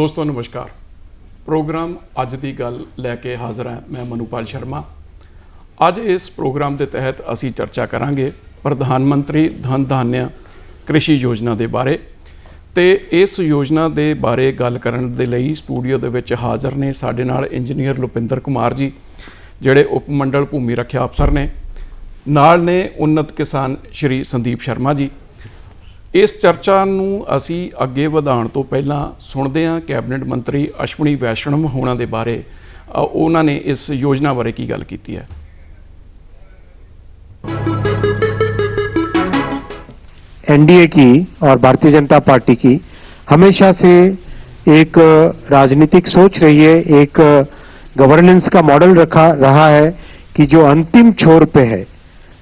ਦੋਸਤੋ, ਨਮਸਕਾਰ। ਪ੍ਰੋਗਰਾਮ ਅੱਜ ਦੀ ਗੱਲ ਲੈ ਕੇ ਹਾਜ਼ਰ ਹਾਂ ਮੈਂ ਮਨੂਪਾਲ ਸ਼ਰਮਾ। ਅੱਜ ਇਸ ਪ੍ਰੋਗਰਾਮ ਦੇ ਤਹਿਤ ਅਸੀਂ ਚਰਚਾ ਕਰਾਂਗੇ ਪ੍ਰਧਾਨ ਮੰਤਰੀ ਧਨ ਧਾਨਿਆ ਕ੍ਰਿਸ਼ੀ ਯੋਜਨਾ ਦੇ ਬਾਰੇ ਤੇ ਇਸ ਯੋਜਨਾ ਦੇ ਬਾਰੇ ਗੱਲ ਕਰਨ ਦੇ ਲਈ ਸਟੂਡੀਓ ਦੇ ਵਿੱਚ ਹਾਜ਼ਰ ਨੇ ਸਾਡੇ ਨਾਲ ਇੰਜੀਨੀਅਰ ਲੁਪਿੰਦਰ ਕੁਮਾਰ ਜੀ, ਜਿਹੜੇ ਉਪ ਮੰਡਲ ਭੂਮੀ ਰੱਖਿਆ ਅਫਸਰ ਨੇ। ਨਾਲ ਨੇ ਉન્નਤ ਕਿਸਾਨ ਸ਼੍ਰੀ ਸੰਦੀਪ ਸ਼ਰਮਾ ਜੀ ਇਸ ਚਰਚਾ ਨੂੰ ਅਸੀਂ ਅੱਗੇ ਵਧਾਉਣ ਤੋਂ ਪਹਿਲਾਂ ਸੁਣਦੇ ਹਾਂ ਕੈਬਨਿਟ ਮੰਤਰੀ ਅਸ਼ਵਨੀ ਵੈਸ਼ਣਮ ਹੋਣਾ ਦੇ ਬਾਰੇ ਅ, ਉਹਨਾਂ ਨੇ ਇਸ ਯੋਜਨਾ ਬਾਰੇ ਕੀ ਗੱਲ ਕੀਤੀ ਹੈ एनडीए की और भारतीय जनता पार्टी की हमेशा से एक राजनीतिक सोच रही है एक गवर्नेंस का मॉडल रखा रहा है कि जो अंतिम छोर पे है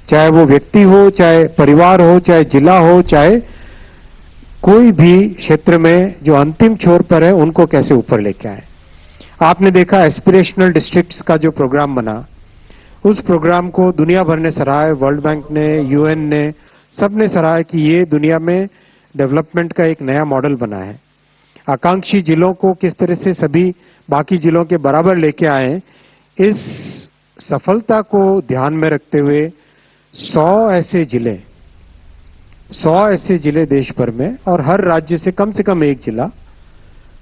चाहे वो व्यक्ति हो चाहे परिवार हो चाहे जिला हो चाहे कोई भी क्षेत्र में जो अंतिम छोर पर है, उनको कैसे ऊपर लेके आए? आपने देखा एस्पिरेशनल डिस्ट्रिक्ट्स का जो प्रोग्राम बना, उस प्रोग्राम को दुनिया भर ने सराहा वर्ल्ड बैंक ने यूएन ने, सबने सराहा कि ये दुनिया में डेवलपमेंट का एक नया मॉडल बना है। आकांक्षी जिलों को किस तरह से सभी बाकी जिलों के बराबर लेके आए, इस सफलता को ध्यान में रखते हुए 100 ऐसे ज़िले 100 ऐसे ज़िले देश भर में और हर राज्य से कम से कम एक जिला,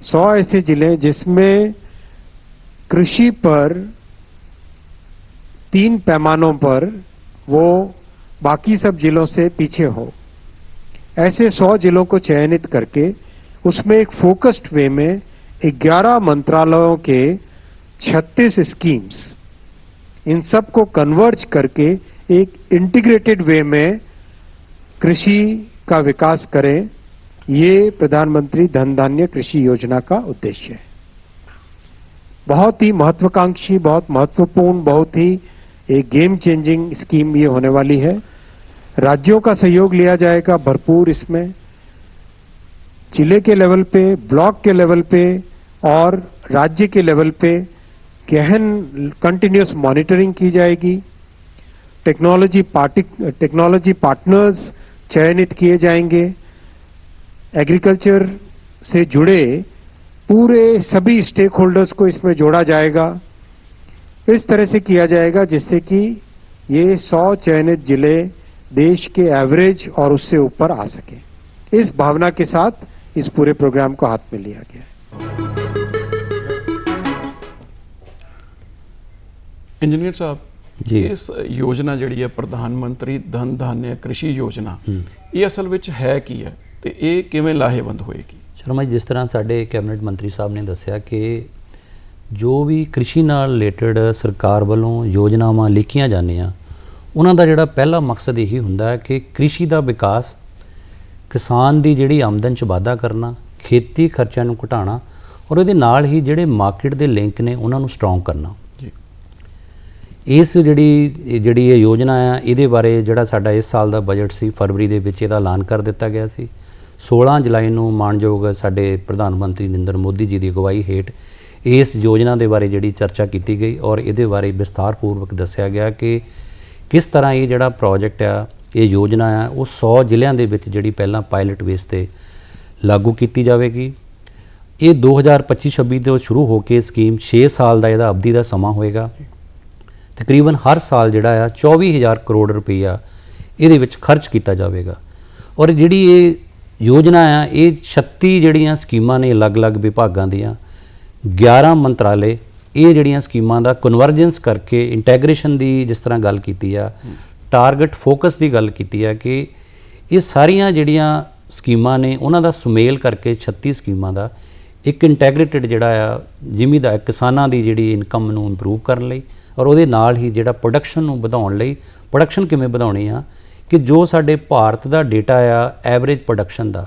सौ ऐसे ज़िले जिसमें कृषि पर तीन पैमानों पर वो बाकी सब जिलों से पीछे हो। ऐसे सौ जिलों को चयनित करके उसमें एक फोकस्ड वे में 11 मंत्रालयों के 36 स्कीम्स, इन सबको कन्वर्ज करके एक इंटीग्रेटेड वे में कृषि का विकास करें, ये प्रधानमंत्री धन धान्य कृषि योजना का उद्देश्य है। बहुत ही महत्वाकांक्षी, बहुत महत्वपूर्ण, बहुत ही एक गेम चेंजिंग स्कीम ये होने वाली है। राज्यों का सहयोग लिया जाएगा भरपूर इसमें। ज़िले के लेवल पे ब्लॉक के लेवल पे और राज्य के लेवल पे गहन कंटिन्यूस मॉनिटरिंग की जाएगी। टेक्नोलॉजी पार्टी टेक्नोलॉजी पार्टनर्स चयनित किए जाएँगे। एग्रीकल्चर से जुड़े पूरे सभी स्टेक होल्डर्स को इसमें जोड़ा जाएगा। इस तरह से किया जाएगा जिससे कि ये 100 चयनित ज़िले देश के एवरेज और उससे ऊपर आ सके। इस भावना के साथ इस पूरे प्रोग्राम को हाथ में लिया गया है। इंजीनियर साहब ਜੀ। ਇਸ ਯੋਜਨਾ ਜਿਹੜੀ ਹੈ ਪ੍ਰਧਾਨ ਮੰਤਰੀ ਧਨ ਧਾਨਿਆ ਕ੍ਰਿਸ਼ੀ ਯੋਜਨਾ ਇਹ ਅਸਲ ਵਿੱਚ ਹੈ ਕੀ ਹੈ ਤੇ ਇਹ ਕਿਵੇਂ ਲਾਹੇਵੰਦ ਹੋਏਗੀ? ਸ਼ਰਮਾ ਜੀ ਜਿਸ ਤਰ੍ਹਾਂ ਸਾਡੇ ਕੈਬਨਿਟ ਮੰਤਰੀ ਸਾਹਿਬ ਨੇ ਦੱਸਿਆ ਕਿ ਜੋ ਵੀ ਕ੍ਰਿਸ਼ੀ ਨਾਲ ਰਿਲੇਟਡ ਸਰਕਾਰ ਵੱਲੋਂ ਯੋਜਨਾਵਾਂ ਲਿਖੀਆਂ ਜਾਂਦੀਆਂ ਉਹਨਾਂ ਦਾ ਜਿਹੜਾ ਪਹਿਲਾ ਮਕਸਦ ਇਹੀ ਹੁੰਦਾ ਹੈ ਕਿ ਕ੍ਰਿਸ਼ੀ ਦਾ ਵਿਕਾਸ ਕਿਸਾਨ ਦੀ ਜਿਹੜੀ ਆਮਦਨ 'ਚ ਵਾਧਾ ਕਰਨਾ ਖੇਤੀ ਖਰਚਿਆਂ ਨੂੰ ਘਟਾਉਣਾ ਔਰ ਇਹਦੇ ਨਾਲ ਹੀ ਜਿਹੜੇ ਮਾਰਕੀਟ ਦੇ ਲਿੰਕ ਨੇ ਉਹਨਾਂ ਨੂੰ ਸਟਰੋਂਗ ਕਰਨਾ। ਇਸ ਜਿਹੜੀ ਜਿਹੜੀ ਇਹ ਯੋਜਨਾ ਆ, ਇਹਦੇ ਬਾਰੇ ਜਿਹੜਾ ਸਾਡਾ ਇਸ ਸਾਲ ਦਾ ਬਜਟ ਸੀ, ਫਰਵਰੀ ਦੇ ਵਿੱਚ ਇਹਦਾ ਐਲਾਨ ਕਰ ਦਿੱਤਾ ਗਿਆ ਸੀ। 16 ਜੁਲਾਈ ਨੂੰ ਮਾਨਯੋਗ ਸਾਡੇ ਪ੍ਰਧਾਨ ਮੰਤਰੀ ਨਰਿੰਦਰ ਮੋਦੀ ਜੀ ਦੀ ਅਗਵਾਈ ਹੇਠ ਇਸ ਯੋਜਨਾ ਦੇ ਬਾਰੇ ਜਿਹੜੀ ਚਰਚਾ ਕੀਤੀ ਗਈ ਔਰ ਇਹਦੇ ਬਾਰੇ ਵਿਸਥਾਰਪੂਰਵਕ ਦੱਸਿਆ ਗਿਆ ਕਿ ਕਿਸ ਤਰ੍ਹਾਂ ਇਹ ਜਿਹੜਾ ਪ੍ਰੋਜੈਕਟ ਆ, ਇਹ ਯੋਜਨਾ ਆ, ਉਹ 100 ਜ਼ਿਲ੍ਹਿਆਂ ਦੇ ਵਿੱਚ ਜਿਹੜੀ ਪਹਿਲਾਂ ਪਾਇਲਟ ਬੇਸ ਤੇ ਲਾਗੂ ਕੀਤੀ ਜਾਵੇਗੀ। ਇਹ 2025-26 ਤੋਂ ਸ਼ੁਰੂ ਹੋ ਕੇ ਸਕੀਮ 6 ਸਾਲ ਦਾ ਇਹਦਾ ਅਵਧੀ ਦਾ ਸਮਾਂ ਹੋਏਗਾ। ਤਕਰੀਬਨ ਹਰ ਸਾਲ ਜਿਹੜਾ ਆ 24000 ਕਰੋੜ ਰੁਪਈਆ ਇਹਦੇ ਵਿੱਚ ਖਰਚ ਕੀਤਾ ਜਾਵੇਗਾ। ਔਰ ਜਿਹੜੀ ਇਹ ਯੋਜਨਾ ਆ, ਇਹ 36 ਜਿਹੜੀਆਂ ਸਕੀਮਾਂ ਨੇ ਅਲੱਗ-ਅਲੱਗ ਵਿਭਾਗਾਂ ਦੀਆਂ 11 ਮੰਤਰਾਲੇ, ਇਹ ਜਿਹੜੀਆਂ ਸਕੀਮਾਂ ਦਾ ਕਨਵਰਜੈਂਸ ਕਰਕੇ ਇੰਟੈਗ੍ਰੇਸ਼ਨ ਦੀ ਜਿਸ ਤਰ੍ਹਾਂ ਗੱਲ ਕੀਤੀ ਆ ਟਾਰਗੇਟ ਫੋਕਸ ਦੀ ਗੱਲ ਕੀਤੀ ਆ ਕਿ ਇਹ ਸਾਰੀਆਂ ਜਿਹੜੀਆਂ ਸਕੀਮਾਂ ਨੇ, ਉਹਨਾਂ ਦਾ ਸੁਮੇਲ ਕਰਕੇ 36 ਸਕੀਮਾਂ ਦਾ ਇੱਕ ਇੰਟੈਗ੍ਰੇਟਿਡ ਜਿਹੜਾ ਆ ਜ਼ਿਮੀਦਾਰ ਕਿਸਾਨਾਂ ਦੀ ਜਿਹੜੀ ਇਨਕਮ ਨੂੰ ਇੰਪਰੂਵ ਕਰਨ ਲਈ ਔਰ ਉਹਦੇ ਨਾਲ ਹੀ ਜਿਹੜਾ ਪ੍ਰੋਡਕਸ਼ਨ ਨੂੰ ਵਧਾਉਣ ਲਈ ਪ੍ਰੋਡਕਸ਼ਨ ਕਿਵੇਂ ਵਧਾਉਣੀ ਆ? ਕਿ ਜੋ ਸਾਡੇ ਭਾਰਤ ਦਾ ਡੇਟਾ ਆ ਐਵਰੇਜ ਪ੍ਰੋਡਕਸ਼ਨ ਦਾ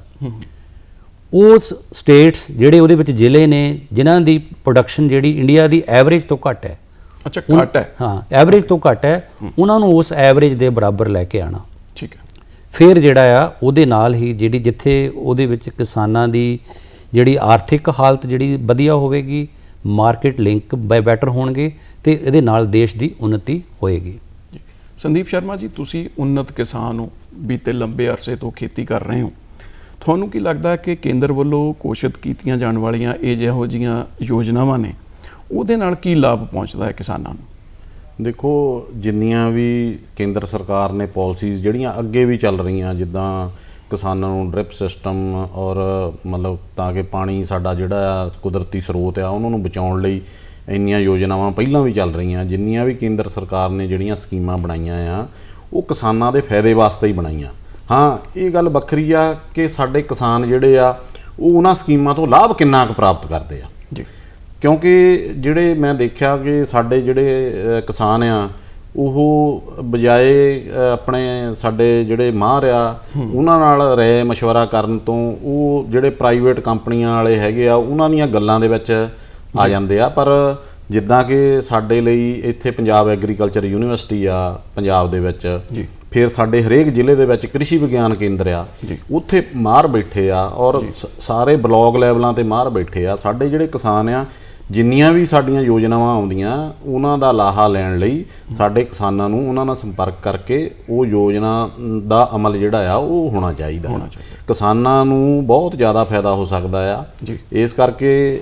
ਉਸ ਸਟੇਟਸ ਜਿਹੜੇ ਉਹਦੇ ਵਿੱਚ ਜ਼ਿਲ੍ਹੇ ਨੇ ਜਿਨ੍ਹਾਂ ਦੀ ਪ੍ਰੋਡਕਸ਼ਨ ਜਿਹੜੀ ਇੰਡੀਆ ਦੀ ਐਵਰੇਜ ਤੋਂ ਘੱਟ ਹੈ। ਅੱਛਾ ਘੱਟ ਹੈ। ਹਾਂ ਐਵਰੇਜ ਤੋਂ ਘੱਟ ਹੈ। ਉਹਨਾਂ ਨੂੰ ਉਸ ਐਵਰੇਜ ਦੇ ਬਰਾਬਰ ਲੈ ਕੇ ਆਣਾ ਠੀਕ ਹੈ। ਫਿਰ ਜਿਹੜਾ ਆ ਉਹਦੇ ਨਾਲ ਹੀ ਜਿਹੜੀ ਜਿੱਥੇ ਉਹਦੇ ਵਿੱਚ ਕਿਸਾਨਾਂ ਦੀ ਜਿਹੜੀ ਆਰਥਿਕ ਹਾਲਤ ਜਿਹੜੀ ਵਧੀਆ ਹੋਵੇਗੀ ਮਾਰਕੀਟ ਲਿੰਕ ਬੈਟਰ ਹੋਣਗੇ ਤੇ ਇਹਦੇ ਨਾਲ ਦੇਸ਼ ਦੀ ਉન્નਤੀ ਹੋਏਗੀ। ਸੰਦੀਪ ਸ਼ਰਮਾ ਜੀ ਤੁਸੀਂ ਉન્નਤ ਕਿਸਾਨ ਹੋ ਬੀਤੇ ਲੰਬੇ ਅਰਸੇ ਤੋਂ ਖੇਤੀ ਕਰ ਰਹੇ ਹੋ। ਤੁਹਾਨੂੰ ਕੀ ਲੱਗਦਾ ਕਿ ਕੇਂਦਰ ਵੱਲੋਂ ਕੋਸ਼ਿਸ਼ ਕੀਤੀਆਂ ਜਾਣ ਵਾਲੀਆਂ ਇਹ ਜਿਹੋ ਜੀਆਂ ਯੋਜਨਾਵਾਂ ਨੇ ਉਹਦੇ ਨਾਲ ਕੀ ਲਾਭ ਪਹੁੰਚਦਾ ਹੈ ਕਿਸਾਨਾਂ ਨੂੰ? ਦੇਖੋ ਜਿੰਨੀਆਂ ਵੀ ਕੇਂਦਰ ਸਰਕਾਰ ਨੇ ਪਾਲਿਸੀਜ਼ ਜਿਹੜੀਆਂ ਅੱਗੇ ਵੀ ਚੱਲ ਰਹੀਆਂ ਜਿੱਦਾਂ ਕਿਸਾਨਾਂ ਨੂੰ ਡ੍ਰਿਪ ਸਿਸਟਮ ਔਰ ਮਤਲਬ ਤਾਂ ਕਿ ਪਾਣੀ ਸਾਡਾ ਜਿਹੜਾ ਆ ਕੁਦਰਤੀ ਸਰੋਤ ਆ ਉਹਨਾਂ ਨੂੰ ਬਚਾਉਣ ਲਈ ਇੰਨੀਆਂ ਯੋਜਨਾਵਾਂ ਪਹਿਲਾਂ ਵੀ ਚੱਲ ਰਹੀਆਂ ਜਿੰਨੀਆਂ ਵੀ ਕੇਂਦਰ ਸਰਕਾਰ ਨੇ ਜਿਹੜੀਆਂ ਸਕੀਮਾਂ ਬਣਾਈਆਂ ਆ ਉਹ ਕਿਸਾਨਾਂ ਦੇ ਫਾਇਦੇ ਵਾਸਤੇ ਹੀ ਬਣਾਈਆਂ। ਹਾਂ ਇਹ ਗੱਲ ਵੱਖਰੀ ਆ ਕਿ ਸਾਡੇ ਕਿਸਾਨ ਜਿਹੜੇ ਆ ਉਹ ਉਹਨਾਂ ਸਕੀਮਾਂ ਤੋਂ ਲਾਭ ਕਿੰਨਾ ਕੁ ਪ੍ਰਾਪਤ ਕਰਦੇ ਆ। ਜੀ। ਕਿਉਂਕਿ ਜਿਹੜੇ ਮੈਂ ਦੇਖਿਆ ਕਿ ਸਾਡੇ ਜਿਹੜੇ ਕਿਸਾਨ ਆ ਉਹ ਬਜਾਏ ਆਪਣੇ ਸਾਡੇ ਜਿਹੜੇ ਮਾਹਰ ਆ ਉਹਨਾਂ ਨਾਲ ਰਾਏ ਮਸ਼ਵਰਾ ਕਰਨ ਤੋਂ ਉਹ ਜਿਹੜੇ ਪ੍ਰਾਈਵੇਟ ਕੰਪਨੀਆਂ ਵਾਲੇ ਹੈਗੇ ਆ ਉਹਨਾਂ ਦੀਆਂ ਗੱਲਾਂ ਦੇ ਵਿੱਚ ਆ ਜਾਂਦੇ ਆ। ਪਰ ਜਿੱਦਾਂ ਕਿ ਸਾਡੇ ਲਈ ਇੱਥੇ ਪੰਜਾਬ ਐਗਰੀਕਲਚਰ ਯੂਨੀਵਰਸਿਟੀ ਆ ਪੰਜਾਬ ਦੇ ਵਿੱਚ ਜੀ। ਫਿਰ ਸਾਡੇ ਹਰੇਕ ਜ਼ਿਲ੍ਹੇ ਦੇ ਵਿੱਚ ਕ੍ਰਿਸ਼ੀ ਵਿਗਿਆਨ ਕੇਂਦਰ ਆ। ਉੱਥੇ ਮਾਹਰ ਬੈਠੇ ਆ ਔਰ ਸਾਰੇ ਬਲਾਕ ਲੈਵਲਾਂ ਤੇ ਮਾਹਰ ਬੈਠੇ ਆ। ਸਾਡੇ ਜਿਹੜੇ ਕਿਸਾਨ ਆ ਜਿੰਨੀਆਂ ਵੀ ਸਾਡੀਆਂ ਯੋਜਨਾਵਾਂ ਆਉਂਦੀਆਂ ਉਹਨਾਂ ਦਾ ਲਾਹਾ ਲੈਣ ਲਈ ਸਾਡੇ ਕਿਸਾਨਾਂ ਨੂੰ ਉਹਨਾਂ ਨਾਲ ਸੰਪਰਕ ਕਰਕੇ ਉਹ ਯੋਜਨਾ ਦਾ ਅਮਲ ਜਿਹੜਾ ਆ ਉਹ ਹੋਣਾ ਚਾਹੀਦਾ ਹੋਣਾ ਚਾਹੀਦਾ। ਕਿਸਾਨਾਂ ਨੂੰ ਬਹੁਤ ਜ਼ਿਆਦਾ ਫਾਇਦਾ ਹੋ ਸਕਦਾ ਆ। ਇਸ ਕਰਕੇ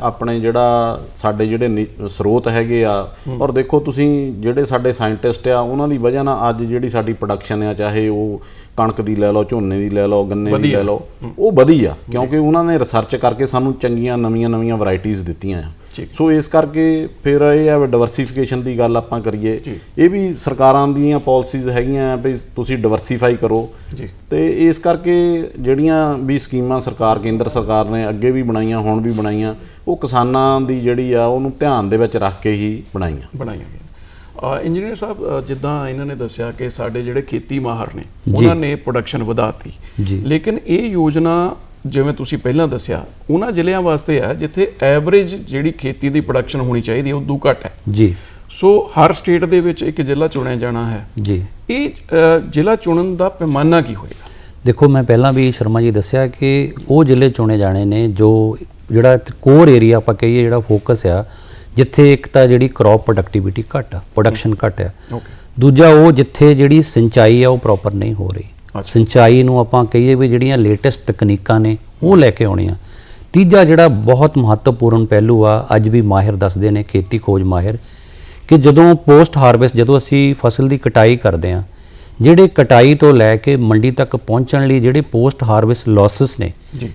ਆਪਣੇ ਜਿਹੜਾ ਸਾਡੇ ਜਿਹੜੇ ਸਰੋਤ ਹੈਗੇ ਆ ਔਰ ਦੇਖੋ ਤੁਸੀਂ ਜਿਹੜੇ ਸਾਡੇ ਸਾਇੰਟਿਸਟ ਆ ਉਹਨਾਂ ਦੀ ਵਜ੍ਹਾ ਨਾਲ ਅੱਜ ਜਿਹੜੀ ਸਾਡੀ ਪ੍ਰੋਡਕਸ਼ਨ ਆ ਚਾਹੇ ਉਹ ਕਣਕ ਦੀ ਲੈ ਲਓ ਝੋਨੇ ਦੀ ਲੈ ਲਓ ਗੰਨੇ ਦੀ ਵਧੀਆ। ਲੈ ਲਓ ਉਹ ਵਧੀ ਆ ਕਿਉਂਕਿ ਉਹਨਾਂ ਨੇ ਰਿਸਰਚ ਕਰਕੇ ਸਾਨੂੰ ਚੰਗੀਆਂ ਨਵੀਆਂ ਨਵੀਆਂ ਵੈਰਾਈਟੀਆਂ ਦਿੱਤੀਆਂ। ਸੋ ਇਸ ਕਰਕੇ ਫਿਰ ਇਹ ਆ ਡਿਵਰਸਿਫਿਕੇਸ਼ਨ ਦੀ ਗੱਲ ਆਪਾਂ ਕਰੀਏ। ਇਹ ਵੀ ਸਰਕਾਰਾਂ ਦੀਆਂ ਪਾਲਿਸੀਜ਼ ਹੈਗੀਆਂ ਵੀ ਤੁਸੀਂ ਡਿਵਰਸਿਫਾਈ ਕਰੋ। ਤੇ ਇਸ ਕਰਕੇ ਜਿਹੜੀਆਂ ਵੀ ਸਕੀਮਾਂ ਸਰਕਾਰ ਕੇਂਦਰ ਸਰਕਾਰ ਨੇ ਅੱਗੇ ਵੀ ਬਣਾਈਆਂ ਹੁਣ ਵੀ ਬਣਾਈਆਂ ਉਹ ਕਿਸਾਨਾਂ ਦੀ ਜਿਹੜੀ ਆ ਉਹਨੂੰ ਧਿਆਨ ਦੇ ਵਿੱਚ ਰੱਖ ਕੇ ਹੀ ਬਣਾਈਆਂ। ਬਣਾਈਆਂ ਇੰਜੀਨੀਅਰ ਸਾਹਿਬ ਜਿੱਦਾਂ ਇਹਨਾਂ ਨੇ ਦੱਸਿਆ ਕਿ ਸਾਡੇ ਜਿਹੜੇ ਖੇਤੀ ਮਾਹਰ ਨੇ। ਉਹਨਾਂ ਨੇ ਪ੍ਰੋਡਕਸ਼ਨ ਵਧਾਤੀ। ਲੇਕਿਨ ਇਹ ਯੋਜਨਾ ਜਿਵੇਂ ਤੁਸੀਂ ਪਹਿਲਾਂ ਦੱਸਿਆ ਉਹਨਾਂ ਜ਼ਿਲ੍ਹਿਆਂ ਵਾਸਤੇ ਹੈ ਜਿੱਥੇ ਐਵਰੇਜ ਜਿਹੜੀ ਖੇਤੀ ਦੀ ਪ੍ਰੋਡਕਸ਼ਨ ਹੋਣੀ ਚਾਹੀਦੀ ਹੈ ਉਦੋਂ ਘੱਟ ਹੈ। ਜੀ। ਸੋ ਹਰ ਸਟੇਟ ਦੇ ਵਿੱਚ ਇੱਕ ਜ਼ਿਲ੍ਹਾ ਚੁਣਿਆ ਜਾਣਾ ਹੈ। ਜੀ। ਇਹ ਜ਼ਿਲ੍ਹਾ ਚੁਣਨ ਦਾ ਪੈਮਾਨਾ ਕੀ ਹੋਏਗਾ? ਦੇਖੋ ਮੈਂ ਪਹਿਲਾਂ ਵੀ ਸ਼ਰਮਾ ਜੀ ਦੱਸਿਆ ਕਿ ਉਹ ਜ਼ਿਲ੍ਹੇ ਚੁਣੇ ਜਾਣੇ ਨੇ ਜੋ ਜਿਹੜਾ ਕੋਰ ਏਰੀਆ ਆਪਾਂ ਕਹੀਏ ਜਿਹੜਾ ਫੋਕਸ ਆ ਜਿੱਥੇ ਇੱਕ ਤਾਂ ਜਿਹੜੀ ਕ੍ਰੌਪ ਪ੍ਰੋਡਕਟਿਵਿਟੀ ਘੱਟ ਆ ਪ੍ਰੋਡਕਸ਼ਨ ਘੱਟ ਆ। ਓਕੇ ਦੂਜਾ ਉਹ ਜਿੱਥੇ ਜਿਹੜੀ ਸਿੰਚਾਈ ਆ ਉਹ ਪ੍ਰੋਪਰ ਨਹੀਂ ਹੋ ਰਹੀ। ਸਿੰਚਾਈ ਨੂੰ ਆਪਾਂ ਕਹੀਏ ਵੀ ਜਿਹੜੀਆਂ ਲੇਟੈਸਟ ਤਕਨੀਕਾਂ ਨੇ ਉਹ ਲੈ ਕੇ ਆਉਣੀਆਂ ਤੀਜਾ ਜਿਹੜਾ ਬਹੁਤ ਮਹੱਤਵਪੂਰਨ ਪਹਿਲੂ ਆ ਅੱਜ ਵੀ ਮਾਹਿਰ ਦੱਸਦੇ ਨੇ ਖੇਤੀ ਖੋਜ ਮਾਹਿਰ ਕਿ ਜਦੋਂ ਪੋਸਟ ਹਾਰਵੈਸਟ ਜਦੋਂ ਅਸੀਂ ਫਸਲ ਦੀ ਕਟਾਈ ਕਰਦੇ ਆ ਜਿਹੜੇ ਕਟਾਈ ਤੋਂ ਲੈ ਕੇ ਮੰਡੀ ਤੱਕ ਪਹੁੰਚਣ ਲਈ ਜਿਹੜੇ ਪੋਸਟ ਹਾਰਵੈਸਟ ਲਾਸਸ ਨੇ।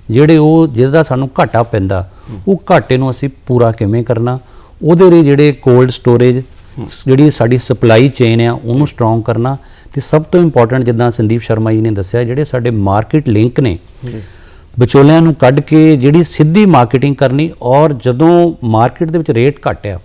ਜਿਹੜੇ ਉਹ ਜਿਹਦਾ ਸਾਨੂੰ ਘਾਟਾ ਪੈਂਦਾ ਉਹ ਘਾਟੇ ਨੂੰ ਅਸੀਂ ਪੂਰਾ ਕਿਵੇਂ ਕਰਨਾ ਉਹਦੇ ਲਈ ਜਿਹੜੇ ਕੋਲਡ ਸਟੋਰੇਜ ਜਿਹੜੀ ਸਾਡੀ ਸਪਲਾਈ ਚੇਨ ਆ ਉਹਨੂੰ ਸਟਰੋਂਗ ਕਰਨਾ ਤੇ ਸਭ ਤੋਂ ਇੰਪੋਰਟੈਂਟ ਜਿੱਦਾਂ ਸੰਦੀਪ ਸ਼ਰਮਾ ਜੀ ਨੇ ਦੱਸਿਆ ਜਿਹੜੇ ਸਾਡੇ ਮਾਰਕੀਟ ਲਿੰਕ ਨੇ ਵਿਚੋਲਿਆਂ ਨੂੰ ਕੱਢ ਕੇ ਜਿਹੜੀ ਸਿੱਧੀ ਮਾਰਕੀਟਿੰਗ ਕਰਨੀ ਔਰ ਜਦੋਂ ਮਾਰਕੀਟ ਦੇ ਵਿੱਚ ਰੇਟ ਘੱਟ ਆ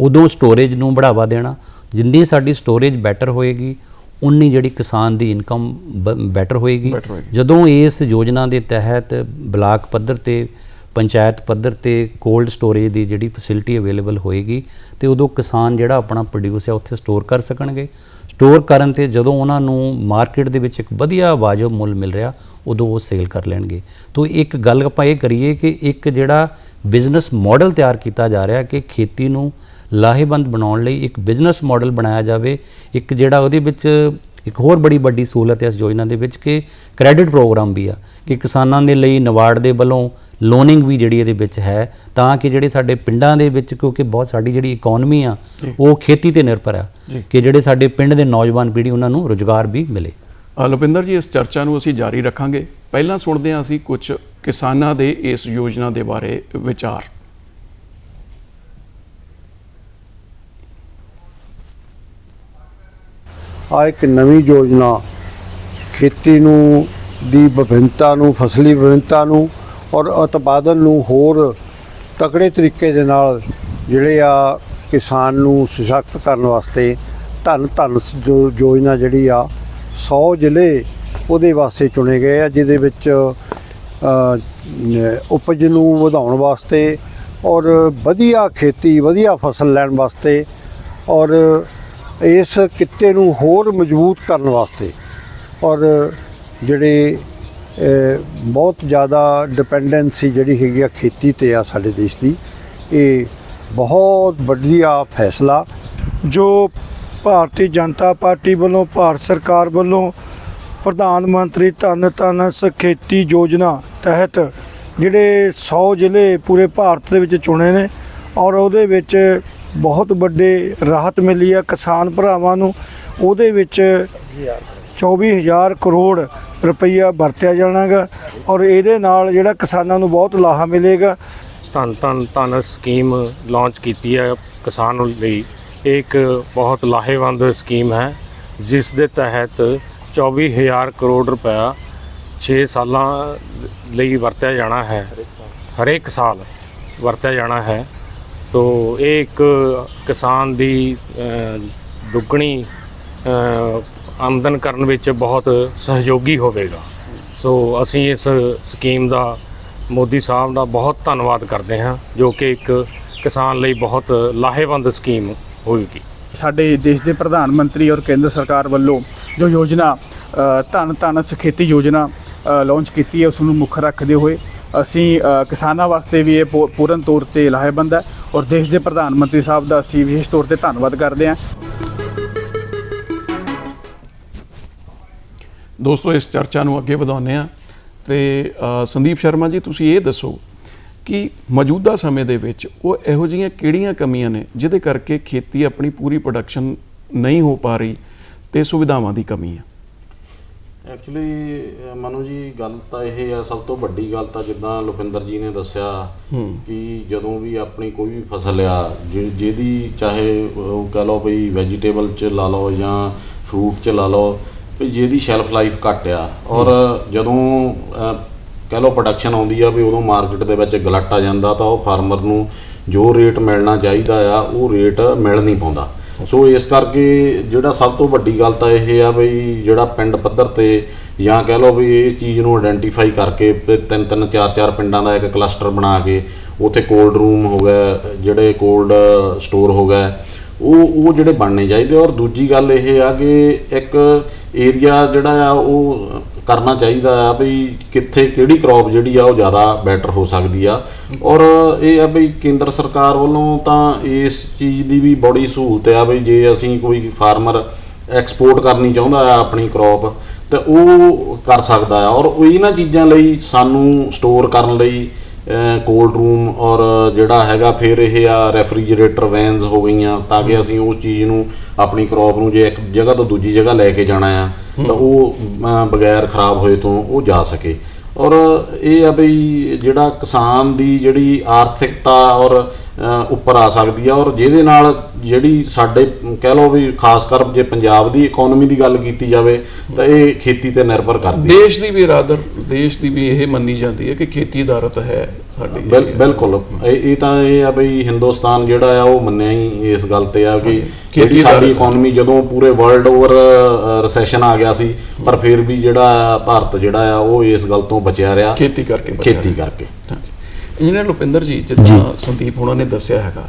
ਉਦੋਂ ਸਟੋਰੇਜ ਨੂੰ ਬੜਾਵਾ ਦੇਣਾ ਜਿੰਨੀ ਸਾਡੀ ਸਟੋਰੇਜ ਬੈਟਰ ਹੋਏਗੀ ਉਨੀ ਜਿਹੜੀ ਕਿਸਾਨ ਦੀ ਇਨਕਮ ਬੈਟਰ ਹੋਏਗੀ। ਜਦੋਂ ਇਸ ਯੋਜਨਾ ਦੇ ਤਹਿਤ ਬਲਾਕ ਪੱਧਰ ਤੇ ਪੰਚਾਇਤ ਪੱਧਰ ਤੇ ਕੋਲਡ ਸਟੋਰੇਜ ਦੀ ਜਿਹੜੀ ਫੈਸਿਲਿਟੀ ਅਵੇਲੇਬਲ ਹੋਏਗੀ ਤੇ ਉਦੋਂ ਕਿਸਾਨ ਜਿਹੜਾ ਆਪਣਾ ਪ੍ਰੋਡਿਊਸ ਹੈ ਉੱਥੇ ਸਟੋਰ ਕਰ ਸਕਣਗੇ ਸਟੋਰ ਕਰਨ ਤੇ ਜਦੋਂ ਉਹਨਾਂ ਨੂੰ ਮਾਰਕੀਟ ਦੇ ਵਿੱਚ ਇੱਕ ਵਧੀਆ ਵਾਜਬ ਮੁੱਲ ਮਿਲ ਰਿਹਾ, ਉਦੋਂ ਉਹ ਸੇਲ ਕਰ ਲੈਣਗੇ। ਤੋਂ ਇੱਕ ਗੱਲ ਆਪਾਂ ਇਹ ਕਰੀਏ ਕਿ ਇੱਕ ਜਿਹੜਾ ਬਿਜ਼ਨਸ ਮਾਡਲ ਤਿਆਰ ਕੀਤਾ ਜਾ ਰਿਹਾ ਕਿ ਖੇਤੀ ਨੂੰ ਲਾਹੇਵੰਦ ਬਣਾਉਣ ਲਈ ਇੱਕ ਬਿਜ਼ਨਸ ਮਾਡਲ ਬਣਾਇਆ ਜਾਵੇ, ਇੱਕ ਜਿਹੜਾ ਉਹਦੇ ਵਿੱਚ ਇੱਕ ਹੋਰ ਬੜੀ ਵੱਡੀ ਸਹੂਲਤ ਹੈ ਇਸ ਯੋਜਨਾ ਦੇ ਵਿੱਚ ਕਿ ਕ੍ਰੈਡਿਟ ਪ੍ਰੋਗਰਾਮ ਵੀ ਆ, ਕਿ ਕਿਸਾਨਾਂ ਦੇ ਲਈ ਨਵਾਰਡ ਦੇ ਵੱਲੋਂ ਲੋਨਿੰਗ ਵੀ ਜਿਹੜੀ ਇਹਦੇ ਵਿੱਚ ਹੈ ਤਾਂ ਕਿ ਜਿਹੜੇ ਸਾਡੇ ਪਿੰਡਾਂ ਦੇ ਵਿੱਚ ਕਿਉਂਕਿ ਬਹੁਤ ਸਾਡੀ ਜਿਹੜੀ ਇਕਨੋਮੀ ਆ ਉਹ ਖੇਤੀ ਤੇ ਨਿਰਭਰ ਆ। ਕਿ ਜਿਹੜੇ ਸਾਡੇ ਪਿੰਡ ਦੇ ਨੌਜਵਾਨ ਪੀੜ੍ਹੀ ਉਹਨਾਂ ਨੂੰ ਰੁਜ਼ਗਾਰ ਵੀ ਮਿਲੇ। ਲੁਪਿੰਦਰ ਜੀ ਇਸ ਚਰਚਾ ਨੂੰ ਅਸੀਂ ਜਾਰੀ ਰੱਖਾਂਗੇ। ਪਹਿਲਾਂ ਸੁਣਦੇ ਹਾਂ ਅਸੀਂ ਕੁਝ ਕਿਸਾਨਾਂ ਦੇ ਇਸ ਯੋਜਨਾ ਦੇ ਬਾਰੇ ਵਿਚਾਰ। ਆ ਇੱਕ ਨਵੀਂ ਯੋਜਨਾ ਖੇਤੀ ਨੂੰ ਦੀ ਵਿਭਿੰਨਤਾ ਨੂੰ ਫਸਲੀ ਵਿਭਿੰਨਤਾ ਨੂੰ ਔਰ ਉਤਪਾਦਨ ਨੂੰ ਹੋਰ ਤਕੜੇ ਤਰੀਕੇ ਦੇ ਨਾਲ ਜਿਹੜੇ ਆ ਕਿਸਾਨ ਨੂੰ ਸਸ਼ਕਤ ਕਰਨ ਵਾਸਤੇ ਧੰਨ ਧੰਨ ਜੋ ਯੋਜਨਾ ਜਿਹੜੀ ਆ 100 ਜ਼ਿਲ੍ਹੇ ਉਹਦੇ ਵਾਸਤੇ ਚੁਣੇ ਗਏ ਆ, ਜਿਹਦੇ ਵਿੱਚ ਉਪਜ ਨੂੰ ਵਧਾਉਣ ਵਾਸਤੇ ਔਰ ਵਧੀਆ ਖੇਤੀ, ਵਧੀਆ ਫਸਲ ਲੈਣ ਵਾਸਤੇ ਔਰ ਇਸ ਕਿੱਤੇ ਨੂੰ ਹੋਰ ਮਜ਼ਬੂਤ ਕਰਨ ਵਾਸਤੇ ਔਰ ਜਿਹੜੇ ਬਹੁਤ ਜ਼ਿਆਦਾ ਡਿਪੈਂਡੈਂਸੀ ਜਿਹੜੀ ਹੈਗੀ ਆ ਖੇਤੀ ਤੇ ਆ ਸਾਡੇ ਦੇਸ਼ ਦੀ। ਇਹ ਬਹੁਤ ਵਧੀਆ ਫੈਸਲਾ ਜੋ ਭਾਰਤੀ ਜਨਤਾ ਪਾਰਟੀ ਵੱਲੋਂ ਭਾਰਤ ਸਰਕਾਰ ਵੱਲੋਂ ਪ੍ਰਧਾਨ ਮੰਤਰੀ ਧਨ ਧਨ ਖੇਤੀ ਯੋਜਨਾ ਤਹਿਤ ਜਿਹੜੇ 100 ਜ਼ਿਲ੍ਹੇ ਪੂਰੇ ਭਾਰਤ ਦੇ ਵਿੱਚ ਚੁਣੇ ਨੇ ਔਰ ਉਹਦੇ ਵਿੱਚ ਬਹੁਤ ਵੱਡੇ ਰਾਹਤ ਮਿਲੀ ਆ ਕਿਸਾਨ ਭਰਾਵਾਂ ਨੂੰ। ਉਹਦੇ ਵਿੱਚ 24000 ਕਰੋੜ ਰੁਪਈਆ ਵਰਤਿਆ ਜਾਣਾਗਾ ਔਰ ਇਹਦੇ ਨਾਲ ਜਿਹੜਾ ਕਿਸਾਨਾਂ ਨੂੰ ਬਹੁਤ ਲਾਹਾ ਮਿਲੇਗਾ। ਧੰਨ ਧੰਨ ਧੰਨ ਸਕੀਮ ਲਾਂਚ ਕੀਤੀ ਹੈ ਕਿਸਾਨ ਲਈ। ਇਹ ਇੱਕ ਬਹੁਤ ਲਾਹੇਵੰਦ ਸਕੀਮ ਹੈ, ਜਿਸ ਦੇ ਤਹਿਤ 24000 ਕਰੋੜ ਰੁਪਇਆ 6 ਸਾਲਾਂ ਲਈ ਵਰਤਿਆ ਜਾਣਾ ਹੈ। ਹਰੇਕ ਸਾਲ ਵਰਤਿਆ ਜਾਣਾ ਹੈ। ਤੋ ਇਹ ਇੱਕ ਕਿਸਾਨ ਦੀ ਦੁੱਗਣੀ ਆਮਦਨ ਕਰਨ ਵਿੱਚ ਬਹੁਤ ਸਹਿਯੋਗੀ ਹੋਵੇਗਾ। ਸੋ ਅਸੀਂ ਇਸ ਸਕੀਮ ਦਾ ਮੋਦੀ ਸਾਹਿਬ ਦਾ ਬਹੁਤ ਧੰਨਵਾਦ ਕਰਦੇ ਹਾਂ ਜੋ ਕਿ ਇੱਕ ਕਿਸਾਨ ਲਈ ਬਹੁਤ ਲਾਹੇਵੰਦ ਸਕੀਮ ਹੋਵੇਗੀ। ਸਾਡੇ ਦੇਸ਼ ਦੇ ਪ੍ਰਧਾਨ ਮੰਤਰੀ ਔਰ ਕੇਂਦਰ ਸਰਕਾਰ ਵੱਲੋਂ ਜੋ ਯੋਜਨਾ ਅ, ਧੰਨ ਧੰਨ ਸਖੇਤੀ ਯੋਜਨਾ ਲਾਂਚ ਕੀਤੀ ਹੈ ਉਸ ਨੂੰ ਮੁੱਖ ਰੱਖਦੇ ਹੋਏ ਅਸੀਂ ਕਿਸਾਨਾਂ ਵਾਸਤੇ ਵੀ ਇਹ ਪੂ- ਪੂਰਨ ਤੌਰ ਤੇ ਲਾਹੇਵੰਦ ਹੈ ਔਰ ਦੇਸ਼ ਦੇ ਪ੍ਰਧਾਨ ਮੰਤਰੀ ਸਾਹਿਬ ਦਾ ਅਸੀਂ ਵਿਸ਼ੇਸ਼ ਤੌਰ ਤੇ ਧੰਨਵਾਦ ਕਰਦੇ ਹਾਂ। ਦੋਸਤੋ ਇਸ ਚਰਚਾ ਨੂੰ ਅੱਗੇ ਵਧਾਉਂਦੇ ਆ ਤੇ ਸੰਦੀਪ ਸ਼ਰਮਾ ਜੀ ਤੁਸੀਂ ਇਹ ਦੱਸੋ ਕਿ ਮੌਜੂਦਾ ਸਮੇਂ ਦੇ ਵਿੱਚ ਉਹ ਇਹੋ ਜਿਹੀਆਂ ਕਿਹੜੀਆਂ ਕਮੀਆਂ ਨੇ ਜਿਹਦੇ ਕਰਕੇ ਖੇਤੀ ਆਪਣੀ ਪੂਰੀ ਪ੍ਰੋਡਕਸ਼ਨ ਨਹੀਂ ਹੋ ਪਾ ਰਹੀ ਤੇ ਸੁਵਿਧਾਵਾਂ ਦੀ ਕਮੀ ਹੈ ਐਕਚੁਅਲੀ ਮਨੂ ਜੀ ਗੱਲ ਤਾਂ ਇਹ ਆ ਸਭ ਤੋਂ ਵੱਡੀ ਗੱਲ ਤਾਂ ਜਿੱਦਾਂ ਲੁਪਿੰਦਰ ਜੀ ਨੇ ਦੱਸਿਆ ਕਿ ਜਦੋਂ ਵੀ ਆਪਣੀ ਕੋਈ ਵੀ ਫਸਲ ਆ ਜਿਹਦੀ ਚਾਹੇ ਉਹ ਕਹ ਲਓ ਵੀ ਵੈਜੀਟੇਬਲ ਚ ਲਾ ਲਓ ਜਾਂ ਫਰੂਟ ਚ ਲਾ ਲਓ ਵੀ ਜਿਹਦੀ ਸ਼ੈਲਫ ਲਾਈਫ ਘੱਟ ਆ ਔਰ ਜਦੋਂ ਕਹਿ ਲਓ ਪ੍ਰੋਡਕਸ਼ਨ ਆਉਂਦੀ ਆ ਵੀ ਉਦੋਂ ਮਾਰਕੀਟ ਦੇ ਵਿੱਚ ਗਲਟ ਆ ਜਾਂਦਾ ਤਾਂ ਉਹ ਫਾਰਮਰ ਨੂੰ ਜੋ ਰੇਟ ਮਿਲਣਾ ਚਾਹੀਦਾ ਆ, ਉਹ ਰੇਟ ਮਿਲ ਨਹੀਂ ਪਾਉਂਦਾ। ਸੋ ਇਸ ਕਰਕੇ ਜਿਹੜਾ ਸਭ ਤੋਂ ਵੱਡੀ ਗੱਲ ਤਾਂ ਇਹ ਆ ਬਈ ਜਿਹੜਾ ਪਿੰਡ ਪੱਧਰ ਤੇ ਜਾਂ ਕਹਿ ਲਓ ਵੀ ਇਹ ਚੀਜ਼ ਨੂੰ ਆਇਡੈਂਟੀਫਾਈ ਕਰਕੇ ਤਿੰਨ ਤਿੰਨ, ਚਾਰ ਚਾਰ ਪਿੰਡਾਂ ਦਾ ਇੱਕ ਕਲਸਟਰ ਬਣਾ ਕੇ ਉੱਥੇ ਕੋਲਡ ਰੂਮ ਹੋ ਗਿਆ, ਜਿਹੜੇ ਕੋਲਡ ਸਟੋਰ ਹੋ ਗਏ ਉਹ ਉਹ ਜਿਹੜੇ ਬਣਨੇ ਚਾਹੀਦੇ। ਔਰ ਦੂਜੀ ਗੱਲ ਇਹ ਆ ਕਿ ਇੱਕ ਏਰੀਆ ਜਿਹੜਾ ਆ ਉਹ ਕਰਨਾ ਚਾਹੀਦਾ ਆ ਵੀ ਕਿੱਥੇ ਕਿਹੜੀ ਕ੍ਰੌਪ ਜਿਹੜੀ ਆ ਉਹ ਜ਼ਿਆਦਾ ਬੈਟਰ ਹੋ ਸਕਦੀ ਆ। ਔਰ ਇਹ ਆ ਵੀ ਕੇਂਦਰ ਸਰਕਾਰ ਵੱਲੋਂ ਤਾਂ ਇਸ ਚੀਜ਼ ਦੀ ਵੀ ਬੜੀ ਸਹੂਲਤ ਆ ਵੀ ਜੇ ਅਸੀਂ ਕੋਈ ਫਾਰਮਰ ਐਕਸਪੋਰਟ ਕਰਨੀ ਚਾਹੁੰਦਾ ਆ ਆਪਣੀ ਕ੍ਰੌਪ ਤਾਂ ਉਹ ਕਰ ਸਕਦਾ ਆ। ਔਰ ਇਹਨਾਂ ਚੀਜ਼ਾਂ ਲਈ ਸਾਨੂੰ ਸਟੋਰ ਕਰਨ ਲਈ ਕੋਲਡ ਰੂਮ ਔਰ ਜਿਹੜਾ ਹੈਗਾ ਫਿਰ ਇਹ ਆ ਰੈਫਰੀਜਰੇਟਰ ਵੈਨਸ ਹੋ ਗਈਆਂ ਤਾਂ ਕਿ ਅਸੀਂ ਉਸ ਚੀਜ਼ ਨੂੰ ਆਪਣੀ ਕ੍ਰੌਪ ਨੂੰ ਜੇ ਇੱਕ ਜਗ੍ਹਾ ਤੋਂ ਦੂਜੀ ਜਗ੍ਹਾ ਲੈ ਕੇ ਜਾਣਾ ਆ ਤਾਂ ਉਹ ਬਗੈਰ ਖਰਾਬ ਹੋਏ ਤੋਂ ਉਹ ਜਾ ਸਕੇ। ਔਰ ਇਹ ਆ ਬਈ ਜਿਹੜਾ ਕਿਸਾਨ ਦੀ ਜਿਹੜੀ ਆਰਥਿਕਤਾ ਔਰ ਉੱਪਰ ਆ ਸਕਦੀ ਆ ਔਰ ਜਿਹਦੇ ਨਾਲ ਜਿਹੜੀ ਸਾਡੇ ਕਹਿ ਲਓ ਵੀ ਖਾਸ ਕਰ ਜੇ ਪੰਜਾਬ ਦੀ ਇਕਨੋਮੀ ਦੀ ਗੱਲ ਕੀਤੀ ਜਾਵੇ ਤਾਂ ਇਹ ਖੇਤੀ ਤੇ ਨਿਰਭਰ ਕਰਦੀ ਹੈ। ਦੇਸ਼ ਦੀ ਵੀ ਰਾਦਰ ਦੇਸ਼ ਦੀ ਵੀ ਇਹ ਮੰਨੀ ਜਾਂਦੀ ਹੈ ਕਿ ਖੇਤੀ ਆਧਾਰਿਤ ਹੈ ਸਾਡੀ। ਬਿਲ- ਬਿਲਕੁਲ। ਇਹ ਤਾਂ ਇਹ ਆ ਬਈ ਹਿੰਦੁਸਤਾਨ ਜਿਹੜਾ ਆ ਉਹ ਮੰਨਿਆ ਹੀ ਇਸ ਗੱਲ ਤੇ ਆ ਕਿ ਖੇਤੀ ਜਿਹੜੀ ਸਾਡੀ ਇਕਨੋਮੀ ਜਦੋਂ ਪੂਰੇ ਵਰਲਡ ਓਵਰ ਰੈਸੈਸ਼ਨ ਆ ਗਿਆ ਸੀ ਪਰ ਫਿਰ ਵੀ ਜਿਹੜਾ ਭਾਰਤ ਜਿਹੜਾ ਆ ਉਹ ਇਸ ਗੱਲ ਤੋਂ ਬਚਿਆ ਰਿਹਾ। ਖੇਤੀ ਕਰਕੇ ਖੇਤੀ ਕਰਕੇ। ਇੰਜੀਨੀਅਰ ਰੁਪਿੰਦਰ ਜੀ ਜਿੱਦਾਂ ਸੰਦੀਪ ਹੋਣਾ ਨੇ ਦੱਸਿਆ ਹੈਗਾ।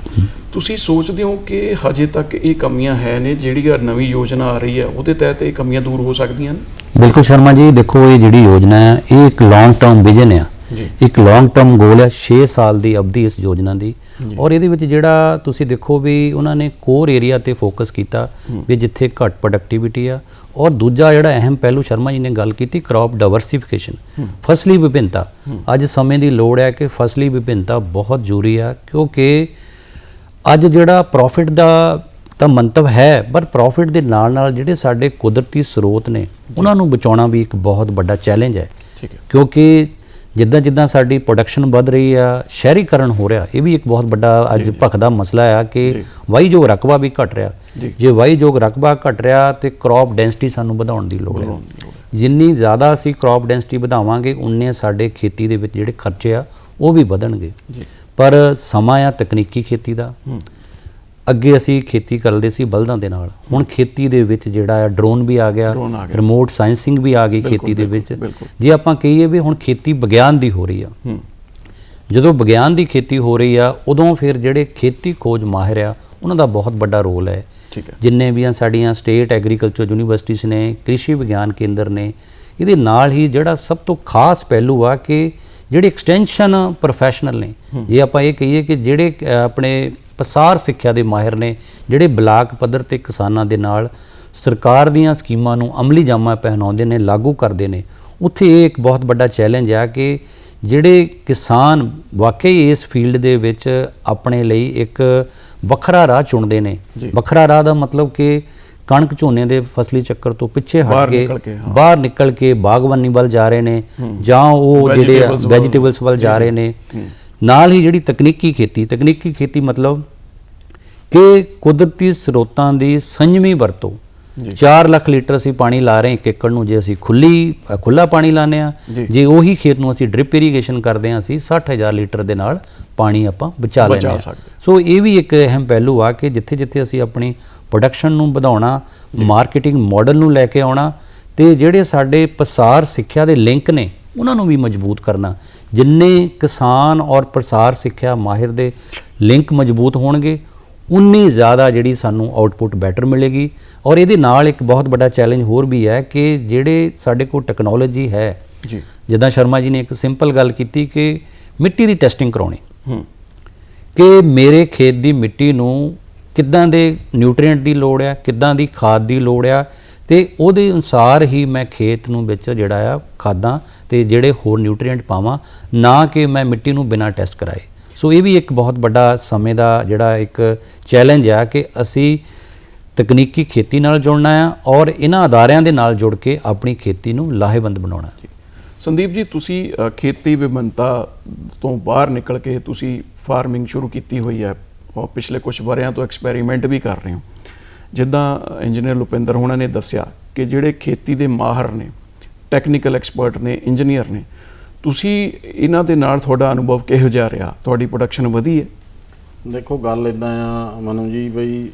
ਤੁਸੀਂ ਸੋਚਦੇ ਹੋ ਕਿ ਹਜੇ ਤੱਕ ਇਹ ਕਮੀਆਂ ਹੈ ਨੇ ਜਿਹੜੀ ਆ ਨਵੀਂ ਯੋਜਨਾ ਆ ਰਹੀ ਹੈ ਉਹਦੇ ਤਹਿਤ ਇਹ ਕਮੀਆਂ ਦੂਰ ਹੋ ਸਕਦੀਆਂ ਨੇ? ਬਿਲਕੁਲ ਸ਼ਰਮਾ ਜੀ ਦੇਖੋ ਇਹ ਜਿਹੜੀ ਯੋਜਨਾ ਹੈ ਇਹ ਇੱਕ ਲੌਂਗ ਟਰਮ ਵਿਜ਼ਨ ਜੀ। ਇੱਕ ਲੌਂਗ ਟਰਮ ਗੋਲ ਹੈ 6 ਸਾਲ ਦੀ ਅਵਧੀ ਇਸ ਯੋਜਨਾ ਦੀ। ਔਰ ਇਹਦੇ ਵਿੱਚ ਜਿਹੜਾ ਤੁਸੀਂ ਦੇਖੋ ਵੀ ਉਹਨਾਂ ਨੇ ਕੋਰ ਏਰੀਆ ਤੇ ਫੋਕਸ ਕੀਤਾ ਵੀ ਜਿੱਥੇ ਘੱਟ ਪ੍ਰੋਡਕਟਿਵਿਟੀ ਆ। ਔਰ ਦੂਜਾ ਜਿਹੜਾ ਅਹਿਮ ਪਹਿਲੂ ਸ਼ਰਮਾ ਜੀ ਨੇ ਗੱਲ ਕੀਤੀ ਕ੍ਰੌਪ ਡਾਈਵਰਸਿਫਿਕੇਸ਼ਨ ਫਸਲੀ ਵਿਭਿੰਨਤਾ। ਅੱਜ ਸਮੇਂ ਦੀ ਲੋੜ ਹੈ ਕਿ ਫਸਲੀ ਵਿਭਿੰਨਤਾ ਬਹੁਤ ਜ਼ਰੂਰੀ ਆ ਕਿਉਂਕਿ ਅੱਜ ਜਿਹੜਾ ਪ੍ਰੋਫਿਟ ਦਾ ਤਾਂ ਮੰਤਵ ਹੈ ਪਰ ਪ੍ਰੋਫਿਟ ਦੇ ਨਾਲ ਨਾਲ ਜਿਹੜੇ ਸਾਡੇ ਕੁਦਰਤੀ ਸਰੋਤ ਨੇ ਉਹਨਾਂ ਨੂੰ ਬਚਾਉਣਾ ਵੀ ਇੱਕ ਬਹੁਤ ਵੱਡਾ ਚੈਲੰਜ ਹੈ। ਕਿਉਂਕਿ ਜਿੱਦਾਂ ਜਿੱਦਾਂ ਸਾਡੀ ਪ੍ਰੋਡਕਸ਼ਨ ਵੱਧ ਰਹੀ ਆ ਸ਼ਹਿਰੀਕਰਨ ਹੋ ਰਿਹਾ ਇਹ ਵੀ ਇੱਕ ਬਹੁਤ ਵੱਡਾ ਅੱਜ ਭਖਦਾ ਮਸਲਾ ਆ ਕਿ ਵਾਹੀਯੋਗ ਰਕਬਾ ਵੀ ਘਟ ਰਿਹਾ। ਜੇ। ਵਾਹੀਯੋਗ ਰਕਬਾ ਘਟ ਰਿਹਾ ਤੇ ਕ੍ਰੌਪ ਡੈਂਸਿਟੀ ਸਾਨੂੰ ਵਧਾਉਣ ਦੀ ਲੋੜ ਹੈ। ਜਿੰਨੀ ਜ਼ਿਆਦਾ ਅਸੀਂ ਕ੍ਰੌਪ ਡੈਂਸਿਟੀ ਵਧਾਵਾਂਗੇ ਉਨੇ ਸਾਡੇ ਖੇਤੀ ਦੇ ਵਿੱਚ ਜਿਹੜੇ ਖਰਚੇ ਆ ਉਹ ਵੀ ਵਧਣਗੇ। ਪਰ ਸਮਾਂ ਆ ਤਕਨੀਕੀ ਖੇਤੀ ਦਾ। ਅੱਗੇ ਅਸੀਂ ਖੇਤੀ ਕਰਦੇ ਸੀ ਬਲਦਾਂ ਦੇ ਨਾਲ। ਹੁਣ ਖੇਤੀ ਦੇ ਵਿੱਚ ਜਿਹੜਾ ਆ ਡਰੋਨ ਵੀ ਆ ਗਿਆ। ਰਿਮੋਟ ਸਾਇੰਸਿੰਗ ਵੀ ਆ ਗਈ ਖੇਤੀ ਦੇ ਵਿੱਚ। ਜੇ ਆਪਾਂ ਕਹੀਏ ਵੀ ਹੁਣ ਖੇਤੀ ਵਿਗਿਆਨ ਦੀ ਹੋ ਰਹੀ ਆ। ਜਦੋਂ ਵਿਗਿਆਨ ਦੀ ਖੇਤੀ ਹੋ ਰਹੀ ਆ ਉਦੋਂ ਫਿਰ ਜਿਹੜੇ ਖੇਤੀ ਖੋਜ ਮਾਹਿਰ ਆ ਉਹਨਾਂ ਦਾ ਬਹੁਤ ਵੱਡਾ ਰੋਲ ਹੈ। ਜਿੰਨੇ ਵੀ ਆ ਸਾਡੀਆਂ ਸਟੇਟ ਐਗਰੀਕਲਚਰ ਯੂਨੀਵਰਸਿਟੀਆਂ ਨੇ ਕ੍ਰਿਸ਼ੀ ਵਿਗਿਆਨ ਕੇਂਦਰ ਨੇ ਇਹਦੇ ਨਾਲ ਹੀ ਜਿਹੜਾ ਸਭ ਤੋਂ ਖਾਸ ਪਹਿਲੂ ਆ ਕਿ ਜਿਹੜੇ ਐਕਸਟੈਂਸ਼ਨ ਪ੍ਰੋਫੈਸ਼ਨਲ ਨੇ ਜੇ ਆਪਾਂ ਇਹ ਕਹੀਏ ਕਿ ਜਿਹੜੇ ਆਪਣੇ ਪਸਾਰ ਸਿੱਖਿਆ ਦੇ ਮਾਹਿਰ ਨੇ ਜਿਹੜੇ ਬਲਾਕ ਪੱਧਰ ਤੇ ਕਿਸਾਨਾਂ ਦੇ ਨਾਲ ਸਰਕਾਰ ਦੀਆਂ ਸਕੀਮਾਂ ਨੂੰ ਅਮਲੀ ਜਾਮਾ ਪਹਿਨਾਉਂਦੇ ਨੇ ਲਾਗੂ ਕਰਦੇ ਨੇ ਉੱਥੇ ਇਹ ਇੱਕ ਬਹੁਤ ਵੱਡਾ ਚੈਲੰਜ ਆ ਕਿ ਜਿਹੜੇ ਕਿਸਾਨ ਵਾਕਈ ਇਸ ਫੀਲਡ ਦੇ ਵਿੱਚ ਆਪਣੇ ਲਈ ਇੱਕ ਵੱਖਰਾ ਰਾਹ ਚੁਣਦੇ ਨੇ। ਵੱਖਰਾ ਰਾਹ ਦਾ ਮਤਲਬ ਕਿ ਕਣਕ ਝੋਨੇ ਦੇ ਫਸਲੀ ਚੱਕਰ ਤੋਂ ਪਿੱਛੇ ਹਟ ਕੇ। ਬਾਹਰ ਨਿਕਲ ਕੇ ਬਾਗਬਾਨੀ ਵੱਲ ਜਾ ਰਹੇ ਨੇ ਜਾਂ ਉਹ ਜਿਹੜੇ। ਵੈਜੀਟੇਬਲਸ ਵੱਲ। ਜਾ ਰਹੇ ਨੇ। ਨਾਲ ਹੀ ਜਿਹੜੀ ਤਕਨੀਕੀ ਖੇਤੀ ਤਕਨੀਕੀ ਖੇਤੀ ਮਤਲਬ ਕਿ ਕੁਦਰਤੀ ਸਰੋਤਾਂ ਦੀ ਸੰਜਮੀ ਵਰਤੋਂ 4 ਲੱਖ ਲੀਟਰ ਅਸੀਂ ਪਾਣੀ ਲਾ ਰਹੇ ਇੱਕ ਏਕੜ ਨੂੰ ਜੇ ਅਸੀਂ ਖੁੱਲੀ ਖੁੱਲਾ ਪਾਣੀ ਲਾਉਂਦੇ ਆ ਜੀ। ਉਹੀ ਖੇਤ ਨੂੰ ਅਸੀਂ ਡ੍ਰਿਪ ਇਰੀਗੇਸ਼ਨ ਕਰਦੇ ਹਾਂ ਅਸੀਂ 60000 ਲੀਟਰ ਦੇ ਨਾਲ ਪਾਣੀ ਆਪਾਂ ਬਚਾ ਲੈਂਦੇ ਸਕਦੇ। ਸੋ ਇਹ ਵੀ ਇੱਕ ਅਹਿਮ ਪਹਿਲੂ ਆ ਕਿ ਜਿੱਥੇ ਜਿੱਥੇ ਅਸੀਂ ਆਪਣੀ ਪ੍ਰੋਡਕਸ਼ਨ ਨੂੰ ਵਧਾਉਣਾ ਮਾਰਕੀਟਿੰਗ ਮਾਡਲ ਨੂੰ ਲੈ ਕੇ ਆਉਣਾ ਤੇ ਜਿਹੜੇ ਸਾਡੇ ਪ੍ਰਸਾਰ ਸਿੱਖਿਆ ਦੇ ਲਿੰਕ ਨੇ ਉਹਨਾਂ ਨੂੰ ਵੀ ਮਜ਼ਬੂਤ ਕਰਨਾ ਜਿੰਨੇ ਕਿਸਾਨ ਔਰ ਪ੍ਰਸਾਰ ਸਿੱਖਿਆ ਮਾਹਿਰ ਦੇ ਲਿੰਕ ਮਜ਼ਬੂਤ ਹੋਣਗੇ ਉਨੀ ਜ਼ਿਆਦਾ ਜਿਹੜੀ ਸਾਨੂੰ ਆਉਟਪੁੱਟ ਬੈਟਰ ਮਿਲੇਗੀ। ਔਰ ਇਹਦੇ ਨਾਲ ਇੱਕ ਬਹੁਤ ਵੱਡਾ ਚੈਲੰਜ ਹੋਰ ਵੀ ਹੈ ਕਿ ਜਿਹੜੇ ਸਾਡੇ ਕੋਲ ਟੈਕਨੋਲੋਜੀ ਹੈ ਜੀ। ਜਿੱਦਾਂ ਸ਼ਰਮਾ ਜੀ ਨੇ ਇੱਕ ਸਿੰਪਲ ਗੱਲ ਕੀਤੀ ਕਿ ਮਿੱਟੀ ਦੀ ਟੈਸਟਿੰਗ ਕਰਾਉਣੀ। ਹੂੰ। ਕਿ ਮੇਰੇ ਖੇਤ ਦੀ ਮਿੱਟੀ ਨੂੰ ਕਿੱਦਾਂ ਦੇ ਨਿਊਟ੍ਰੀਐਂਟ ਦੀ ਲੋੜ ਆ ਕਿੱਦਾਂ ਦੀ ਖਾਦ ਦੀ ਲੋੜ ਆ ਤੇ ਉਹਦੇ ਅਨੁਸਾਰ ਹੀ ਮੈਂ ਖੇਤ ਨੂੰ ਵਿੱਚ ਜਿਹੜਾ ਆ ਖਾਦਾਂ ਤੇ ਜਿਹੜੇ ਹੋਰ ਨਿਊਟ੍ਰੀਐਂਟ ਪਾਵਾਂ ਨਾ ਕਿ ਮੈਂ ਮਿੱਟੀ ਨੂੰ ਬਿਨਾਂ ਟੈਸਟ ਕਰਾਏ। ਸੋ ਇਹ ਵੀ ਇੱਕ ਬਹੁਤ ਵੱਡਾ ਸਮੇਂ ਦਾ ਜਿਹੜਾ ਇੱਕ ਚੈਲੰਜ ਆ ਕਿ ਅਸੀਂ ਤਕਨੀਕੀ ਖੇਤੀ ਨਾਲ ਜੁੜਨਾ ਆ ਔਰ ਇਹਨਾਂ ਅਦਾਰਿਆਂ ਦੇ ਨਾਲ ਜੁੜ ਕੇ ਆਪਣੀ ਖੇਤੀ ਨੂੰ ਲਾਹੇਵੰਦ ਬਣਾਉਣਾ। ਸੰਦੀਪ ਜੀ, ਤੁਸੀਂ ਖੇਤੀ ਵਿਭਿੰਨਤਾ ਤੋਂ ਬਾਹਰ ਨਿਕਲ ਕੇ ਤੁਸੀਂ ਫਾਰਮਿੰਗ ਸ਼ੁਰੂ ਕੀਤੀ ਹੋਈ ਹੈ ਔਰ ਪਿਛਲੇ ਕੁਝ ਵਰਿਆਂ ਤੋਂ ਐਕਸਪੈਰੀਮੈਂਟ ਵੀ ਕਰ ਰਹੇ ਹੋ। ਜਿੱਦਾਂ ਇੰਜੀਨੀਅਰ ਲੁਪਿੰਦਰ ਹੋਣਾ ਨੇ ਦੱਸਿਆ ਕਿ ਜਿਹੜੇ ਖੇਤੀ ਦੇ ਮਾਹਰ ਨੇ, ਟੈਕਨੀਕਲ ਐਕਸਪਰਟ ਨੇ, ਇੰਜੀਨੀਅਰ ਨੇ ਤੁਸੀਂ ਇਹਨਾਂ ਦੇ ਨਾਲ ਤੁਹਾਡਾ ਅਨੁਭਵ ਕਿਹੋ ਜਿਹਾ ਰਿਹਾ? ਤੁਹਾਡੀ ਪ੍ਰੋਡਕਸ਼ਨ ਵਧੀ ਹੈ ਦੇਖੋ ਗੱਲ ਇਦਾਂ ਆ ਮਨੂ ਜੀ ਬਈ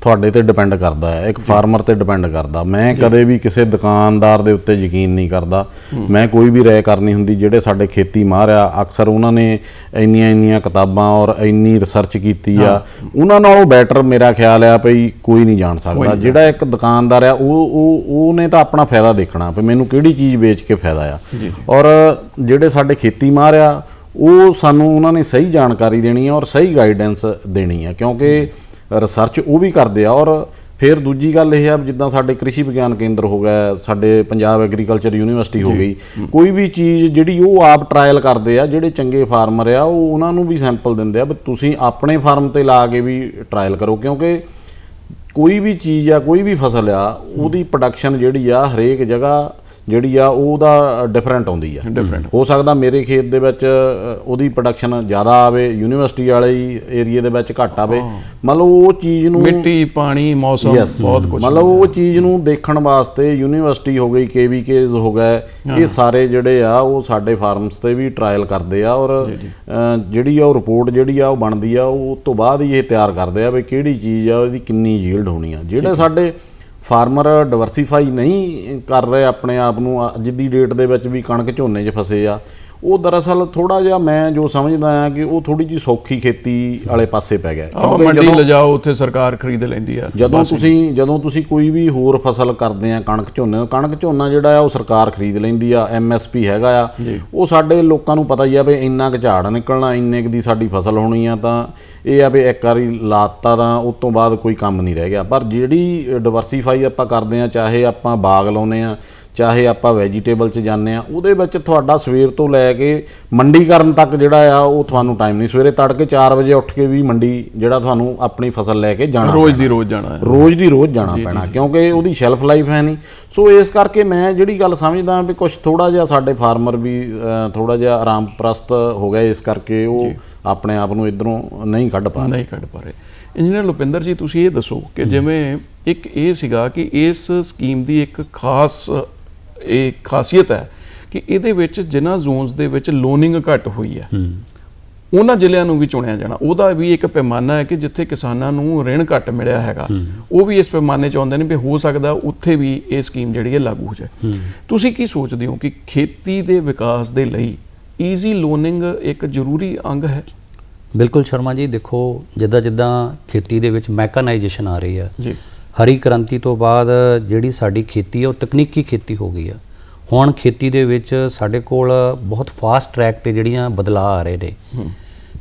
ਤੁਹਾਡੇ ਤੇ ਡਿਪੈਂਡ ਕਰਦਾ ਹੈ। ਇੱਕ ਫਾਰਮਰ ਤੇ ਡਿਪੈਂਡ ਕਰਦਾ। ਮੈਂ ਕਦੇ ਵੀ ਕਿਸੇ ਦੁਕਾਨਦਾਰ ਦੇ ਉੱਤੇ ਯਕੀਨ ਨਹੀਂ ਕਰਦਾ। ਮੈਂ ਕੋਈ ਵੀ ਰਾਏ ਕਰਨੀ ਹੁੰਦੀ ਜਿਹੜੇ ਸਾਡੇ ਖੇਤੀ ਮਾਹਰ ਆ ਅਕਸਰ ਉਹਨਾਂ ਨੇ ਇੰਨੀਆਂ ਇੰਨੀਆਂ ਕਿਤਾਬਾਂ ਔਰ ਇੰਨੀ ਰਿਸਰਚ ਕੀਤੀ ਆ। ਉਹਨਾਂ ਨਾਲੋਂ ਬੈਟਰ ਮੇਰਾ ਖਿਆਲ ਆ ਭਈ ਕੋਈ ਨਹੀਂ ਜਾਣ ਸਕਦਾ। ਜਿਹੜਾ ਇੱਕ ਦੁਕਾਨਦਾਰ ਆ ਉਹ ਉਹ ਉਹਨੇ ਤਾਂ ਆਪਣਾ ਫਾਇਦਾ ਦੇਖਣਾ। ਵੀ ਮੈਨੂੰ ਕਿਹੜੀ ਚੀਜ਼ ਵੇਚ ਕੇ ਫਾਇਦਾ ਆ। ਔਰ ਜਿਹੜੇ ਸਾਡੇ ਖੇਤੀ ਮਾਹਰ ਆ ਉਹ ਸਾਨੂੰ ਉਹਨਾਂ ਨੇ ਸਹੀ ਜਾਣਕਾਰੀ ਦੇਣੀ ਹੈ ਔਰ ਸਹੀ ਗਾਈਡੈਂਸ ਦੇਣੀ ਹੈ ਕਿਉਂਕਿ ਰਿਸਰਚ ਉਹ ਵੀ ਕਰਦੇ ਆ ਔਰ ਫਿਰ ਦੂਜੀ ਗੱਲ ਇਹ ਆ ਜਿੱਦਾਂ ਸਾਡੇ ਕ੍ਰਿਸ਼ੀ ਵਿਗਿਆਨ ਕੇਂਦਰ ਹੋ ਗਿਆ ਸਾਡੇ ਪੰਜਾਬ ਐਗਰੀਕਲਚਰ ਯੂਨੀਵਰਸਿਟੀ ਹੋ ਗਈ ਕੋਈ ਵੀ ਚੀਜ਼ ਜਿਹੜੀ ਉਹ ਆਪ ਟਰਾਇਲ ਕਰਦੇ ਆ ਜਿਹੜੇ ਚੰਗੇ ਫਾਰਮਰ ਆ ਉਹ ਉਹਨਾਂ ਨੂੰ ਵੀ ਸੈਂਪਲ ਦਿੰਦੇ ਆ ਵੀ ਤੁਸੀਂ ਆਪਣੇ ਫਾਰਮ ਤੇ ਲਾ ਕੇ ਵੀ ਟਰਾਇਲ ਕਰੋ ਕਿਉਂਕਿ ਕੋਈ ਵੀ ਚੀਜ਼ ਆ ਕੋਈ ਵੀ ਫਸਲ ਆ ਉਹਦੀ ਪ੍ਰੋਡਕਸ਼ਨ ਜਿਹੜੀ ਆ ਹਰੇਕ ਜਗ੍ਹਾ ਜਿਹੜੀ ਆ ਉਹਦਾ ਡਿਫਰੈਂਟ ਆਉਂਦੀ ਆ। Different। ਹੋ ਸਕਦਾ ਮੇਰੇ ਖੇਤ ਦੇ ਵਿੱਚ ਉਹਦੀ ਪ੍ਰੋਡਕਸ਼ਨ ਜ਼ਿਆਦਾ ਆਵੇ ਯੂਨੀਵਰਸਿਟੀ ਵਾਲੇ ਏਰੀਆ ਦੇ ਵਿੱਚ ਘੱਟ ਆਵੇ। ਮਤਲਬ ਉਹ ਚੀਜ਼ ਨੂੰ ਮਿੱਟੀ ਪਾਣੀ ਮੌਸਮ ਬਹੁਤ ਕੁਝ ਮਤਲਬ ਉਹ ਚੀਜ਼ ਨੂੰ ਦੇਖਣ ਵਾਸਤੇ ਯੂਨੀਵਰਸਿਟੀ ਹੋ ਗਈ ਕੇਵੀਕੇਜ਼ ਹੋ ਗਏ ਇਹ ਸਾਰੇ ਜਿਹੜੇ ਆ ਉਹ ਸਾਡੇ ਫਾਰਮਸ ਤੇ ਵੀ ਟਰਾਇਲ ਕਰਦੇ ਆ ਔਰ ਜਿਹੜੀ ਆ ਉਹ ਰਿਪੋਰਟ ਜਿਹੜੀ ਆ ਉਹ ਬਣਦੀ ਆ ਉਹ ਤੋਂ ਬਾਅਦ ਹੀ ਇਹ ਤਿਆਰ ਕਰਦੇ ਆ ਵੀ ਕਿਹੜੀ ਚੀਜ਼ ਆ ਉਹਦੀ ਕਿੰਨੀ ਯੀਲਡ ਹੋਣੀ ਆ। ਜਿਹੜੇ ਸਾਡੇ ਫਾਰਮਰ ਡਿਵਰਸੀਫਾਈ ਨਹੀਂ ਕਰ ਰਹੇ ਆਪਣੇ ਆਪ ਨੂੰ ਅੱਜ ਦੀ ਡੇਟ ਦੇ ਵਿੱਚ ਵੀ ਕਣਕ ਝੋਨੇ 'ਚ ਫਸੇ ਆ। ਉਹ ਦਰਅਸਲ ਥੋੜਾ ਜਿਹਾ ਮੈਂ ਜੋ ਸਮਝਦਾ ਆ ਕਿ ਉਹ ਥੋੜੀ ਜਿਹੀ ਸੌਖੀ ਖੇਤੀ ਵਾਲੇ ਪਾਸੇ ਪੈ ਗਿਆ। ਆਹ ਮੰਡੀ ਲਿਜਾਓ ਉੱਥੇ ਸਰਕਾਰ ਖਰੀਦ ਲੈਂਦੀ ਆ। ਜਦੋਂ ਤੁਸੀਂ ਜਦੋਂ ਤੁਸੀਂ ਕੋਈ ਵੀ ਹੋਰ ਫਸਲ ਕਰਦੇ ਆ ਕਣਕ ਝੋਨੇ ਕਣਕ ਝੋਨਾ ਜਿਹੜਾ ਆ ਉਹ ਸਰਕਾਰ ਖਰੀਦ ਲੈਂਦੀ ਆ ਐਮਐਸਪੀ ਹੈਗਾ ਆ। ਉਹ ਸਾਡੇ ਲੋਕਾਂ ਨੂੰ ਪਤਾ ਹੀ ਆ ਵੀ ਇੰਨਾ ਕੁ ਝਾੜ ਨਿਕਲਣਾ ਇੰਨੇ ਕੁ ਦੀ ਸਾਡੀ ਫਸਲ ਹੋਣੀ ਆ ਤਾਂ ਇਹ ਆ ਵੀ ਇੱਕ ਵਾਰੀ ਲਾਤਾ ਤਾਂ ਉਸ ਤੋਂ ਬਾਅਦ ਕੋਈ ਕੰਮ ਨਹੀਂ ਰਹਿ ਗਿਆ। ਪਰ ਜਿਹੜੀ ਡਿਵਰਸੀਫਾਈ ਆਪਾਂ ਕਰਦੇ ਆ ਚਾਹੇ ਆਪਾਂ ਬਾਗ ਲਾਉਨੇ ਆ ਚਾਹੇ ਆਪਾਂ ਵੈਜੀਟੇਬਲ 'ਚ ਜਾਂਦੇ ਆ ਉਹਦੇ ਵਿੱਚ ਤੁਹਾਡਾ ਸਵੇਰ ਤੋਂ ਲੈ ਕੇ ਮੰਡੀ ਕਰਨ ਤੱਕ ਜਿਹੜਾ ਆ ਉਹ ਤੁਹਾਨੂੰ ਟਾਈਮ ਨਹੀਂ। ਸਵੇਰੇ ਤੜਕੇ 4 ਵਜੇ ਉੱਠ ਕੇ ਵੀ ਮੰਡੀ ਜਿਹੜਾ ਤੁਹਾਨੂੰ ਆਪਣੀ ਫਸਲ ਲੈ ਕੇ ਜਾਣਾ ਰੋਜ਼ ਦੀ ਰੋਜ਼ ਜਾਣਾ ਰੋਜ਼ ਦੀ ਰੋਜ਼ ਜਾਣਾ ਪੈਣਾ ਕਿਉਂਕਿ ਉਹਦੀ ਸ਼ੈਲਫ ਲਾਈਫ ਹੈ ਨਹੀਂ। ਸੋ ਇਸ ਕਰਕੇ ਮੈਂ ਜਿਹੜੀ ਗੱਲ ਸਮਝਦਾ ਵੀ ਕੁਝ ਥੋੜਾ ਜਿਹਾ ਸਾਡੇ ਫਾਰਮਰ ਵੀ ਥੋੜਾ ਜਿਹਾ ਆਰਾਮ ਪ੍ਰਸਤ ਹੋ ਗਏ ਇਸ ਕਰਕੇ ਉਹ ਆਪਣੇ ਆਪ ਨੂੰ ਇਧਰੋਂ ਨਹੀਂ ਕੱਢ ਪਾ ਰਹੇ। ਨਹੀਂ ਕੱਢ ਪਾ ਰਹੇ। ਇੰਜੀਨੀਅਰ ਲੁਪਿੰਦਰ ਜੀ ਤੁਸੀਂ ਇਹ ਦੱਸੋ ਕਿ ਜਿਵੇਂ ਇੱਕ ਇਹ ਸੀਗਾ ਕਿ ਇਸ ਸਕੀਮ ਦੀ ਇੱਕ ਖਾਸ ਇਹ ਖਾਸੀਅਤ ਹੈ ਕਿ ਇਹਦੇ ਵਿੱਚ ਜਿਨ੍ਹਾਂ ਜ਼ੋਨਸ ਦੇ ਵਿੱਚ ਲੋਨਿੰਗ ਘੱਟ ਹੋਈ ਹੈ ਉਹਨਾਂ ਜ਼ਿਲ੍ਹਿਆਂ ਨੂੰ ਵੀ ਚੁਣਿਆ ਜਾਣਾ। ਉਹਦਾ ਵੀ ਇੱਕ ਪੈਮਾਨਾ ਹੈ ਕਿ ਜਿੱਥੇ ਕਿਸਾਨਾਂ ਨੂੰ ऋण ਘੱਟ ਮਿਲਿਆ ਹੈਗਾ। ਉਹ ਵੀ ਇਸ ਪੈਮਾਨੇ 'ਚ ਆਉਂਦੇ ਨੇ ਵੀ ਹੋ ਸਕਦਾ ਉੱਥੇ ਵੀ ਇਹ ਸਕੀਮ ਜਿਹੜੀ ਹੈ ਲਾਗੂ ਹੋ ਜਾਏ। ਤੁਸੀਂ ਕੀ ਸੋਚਦੇ ਹੋ ਕਿ ਖੇਤੀ ਦੇ ਵਿਕਾਸ ਦੇ ਲਈ ਈਜ਼ੀ ਲੋਨਿੰਗ ਇੱਕ ਜ਼ਰੂਰੀ ਅੰਗ ਹੈ? ਬਿਲਕੁਲ ਸ਼ਰਮਾ ਜੀ ਦੇਖੋ ਜਿੱਦਾਂ ਜਿੱਦਾਂ ਖੇਤੀ ਦੇ ਵਿੱਚ ਮੈਕਨਾਈਜੇਸ਼ਨ ਆ ਰਹੀ ਆ ਜੀ। ਹਰੀ ਕ੍ਰਾਂਤੀ ਤੋਂ ਬਾਅਦ ਜਿਹੜੀ ਸਾਡੀ ਖੇਤੀ ਹੈ ਉਹ ਤਕਨੀਕੀ ਖੇਤੀ ਹੋ ਗਈ ਆ। ਹੁਣ ਖੇਤੀ ਦੇ ਵਿੱਚ ਸਾਡੇ ਕੋਲ ਬਹੁਤ ਫਾਸਟ ਟਰੈਕ ਤੇ ਜਿਹੜੀਆਂ ਬਦਲਾਅ ਆ ਰਹੇ ਨੇ।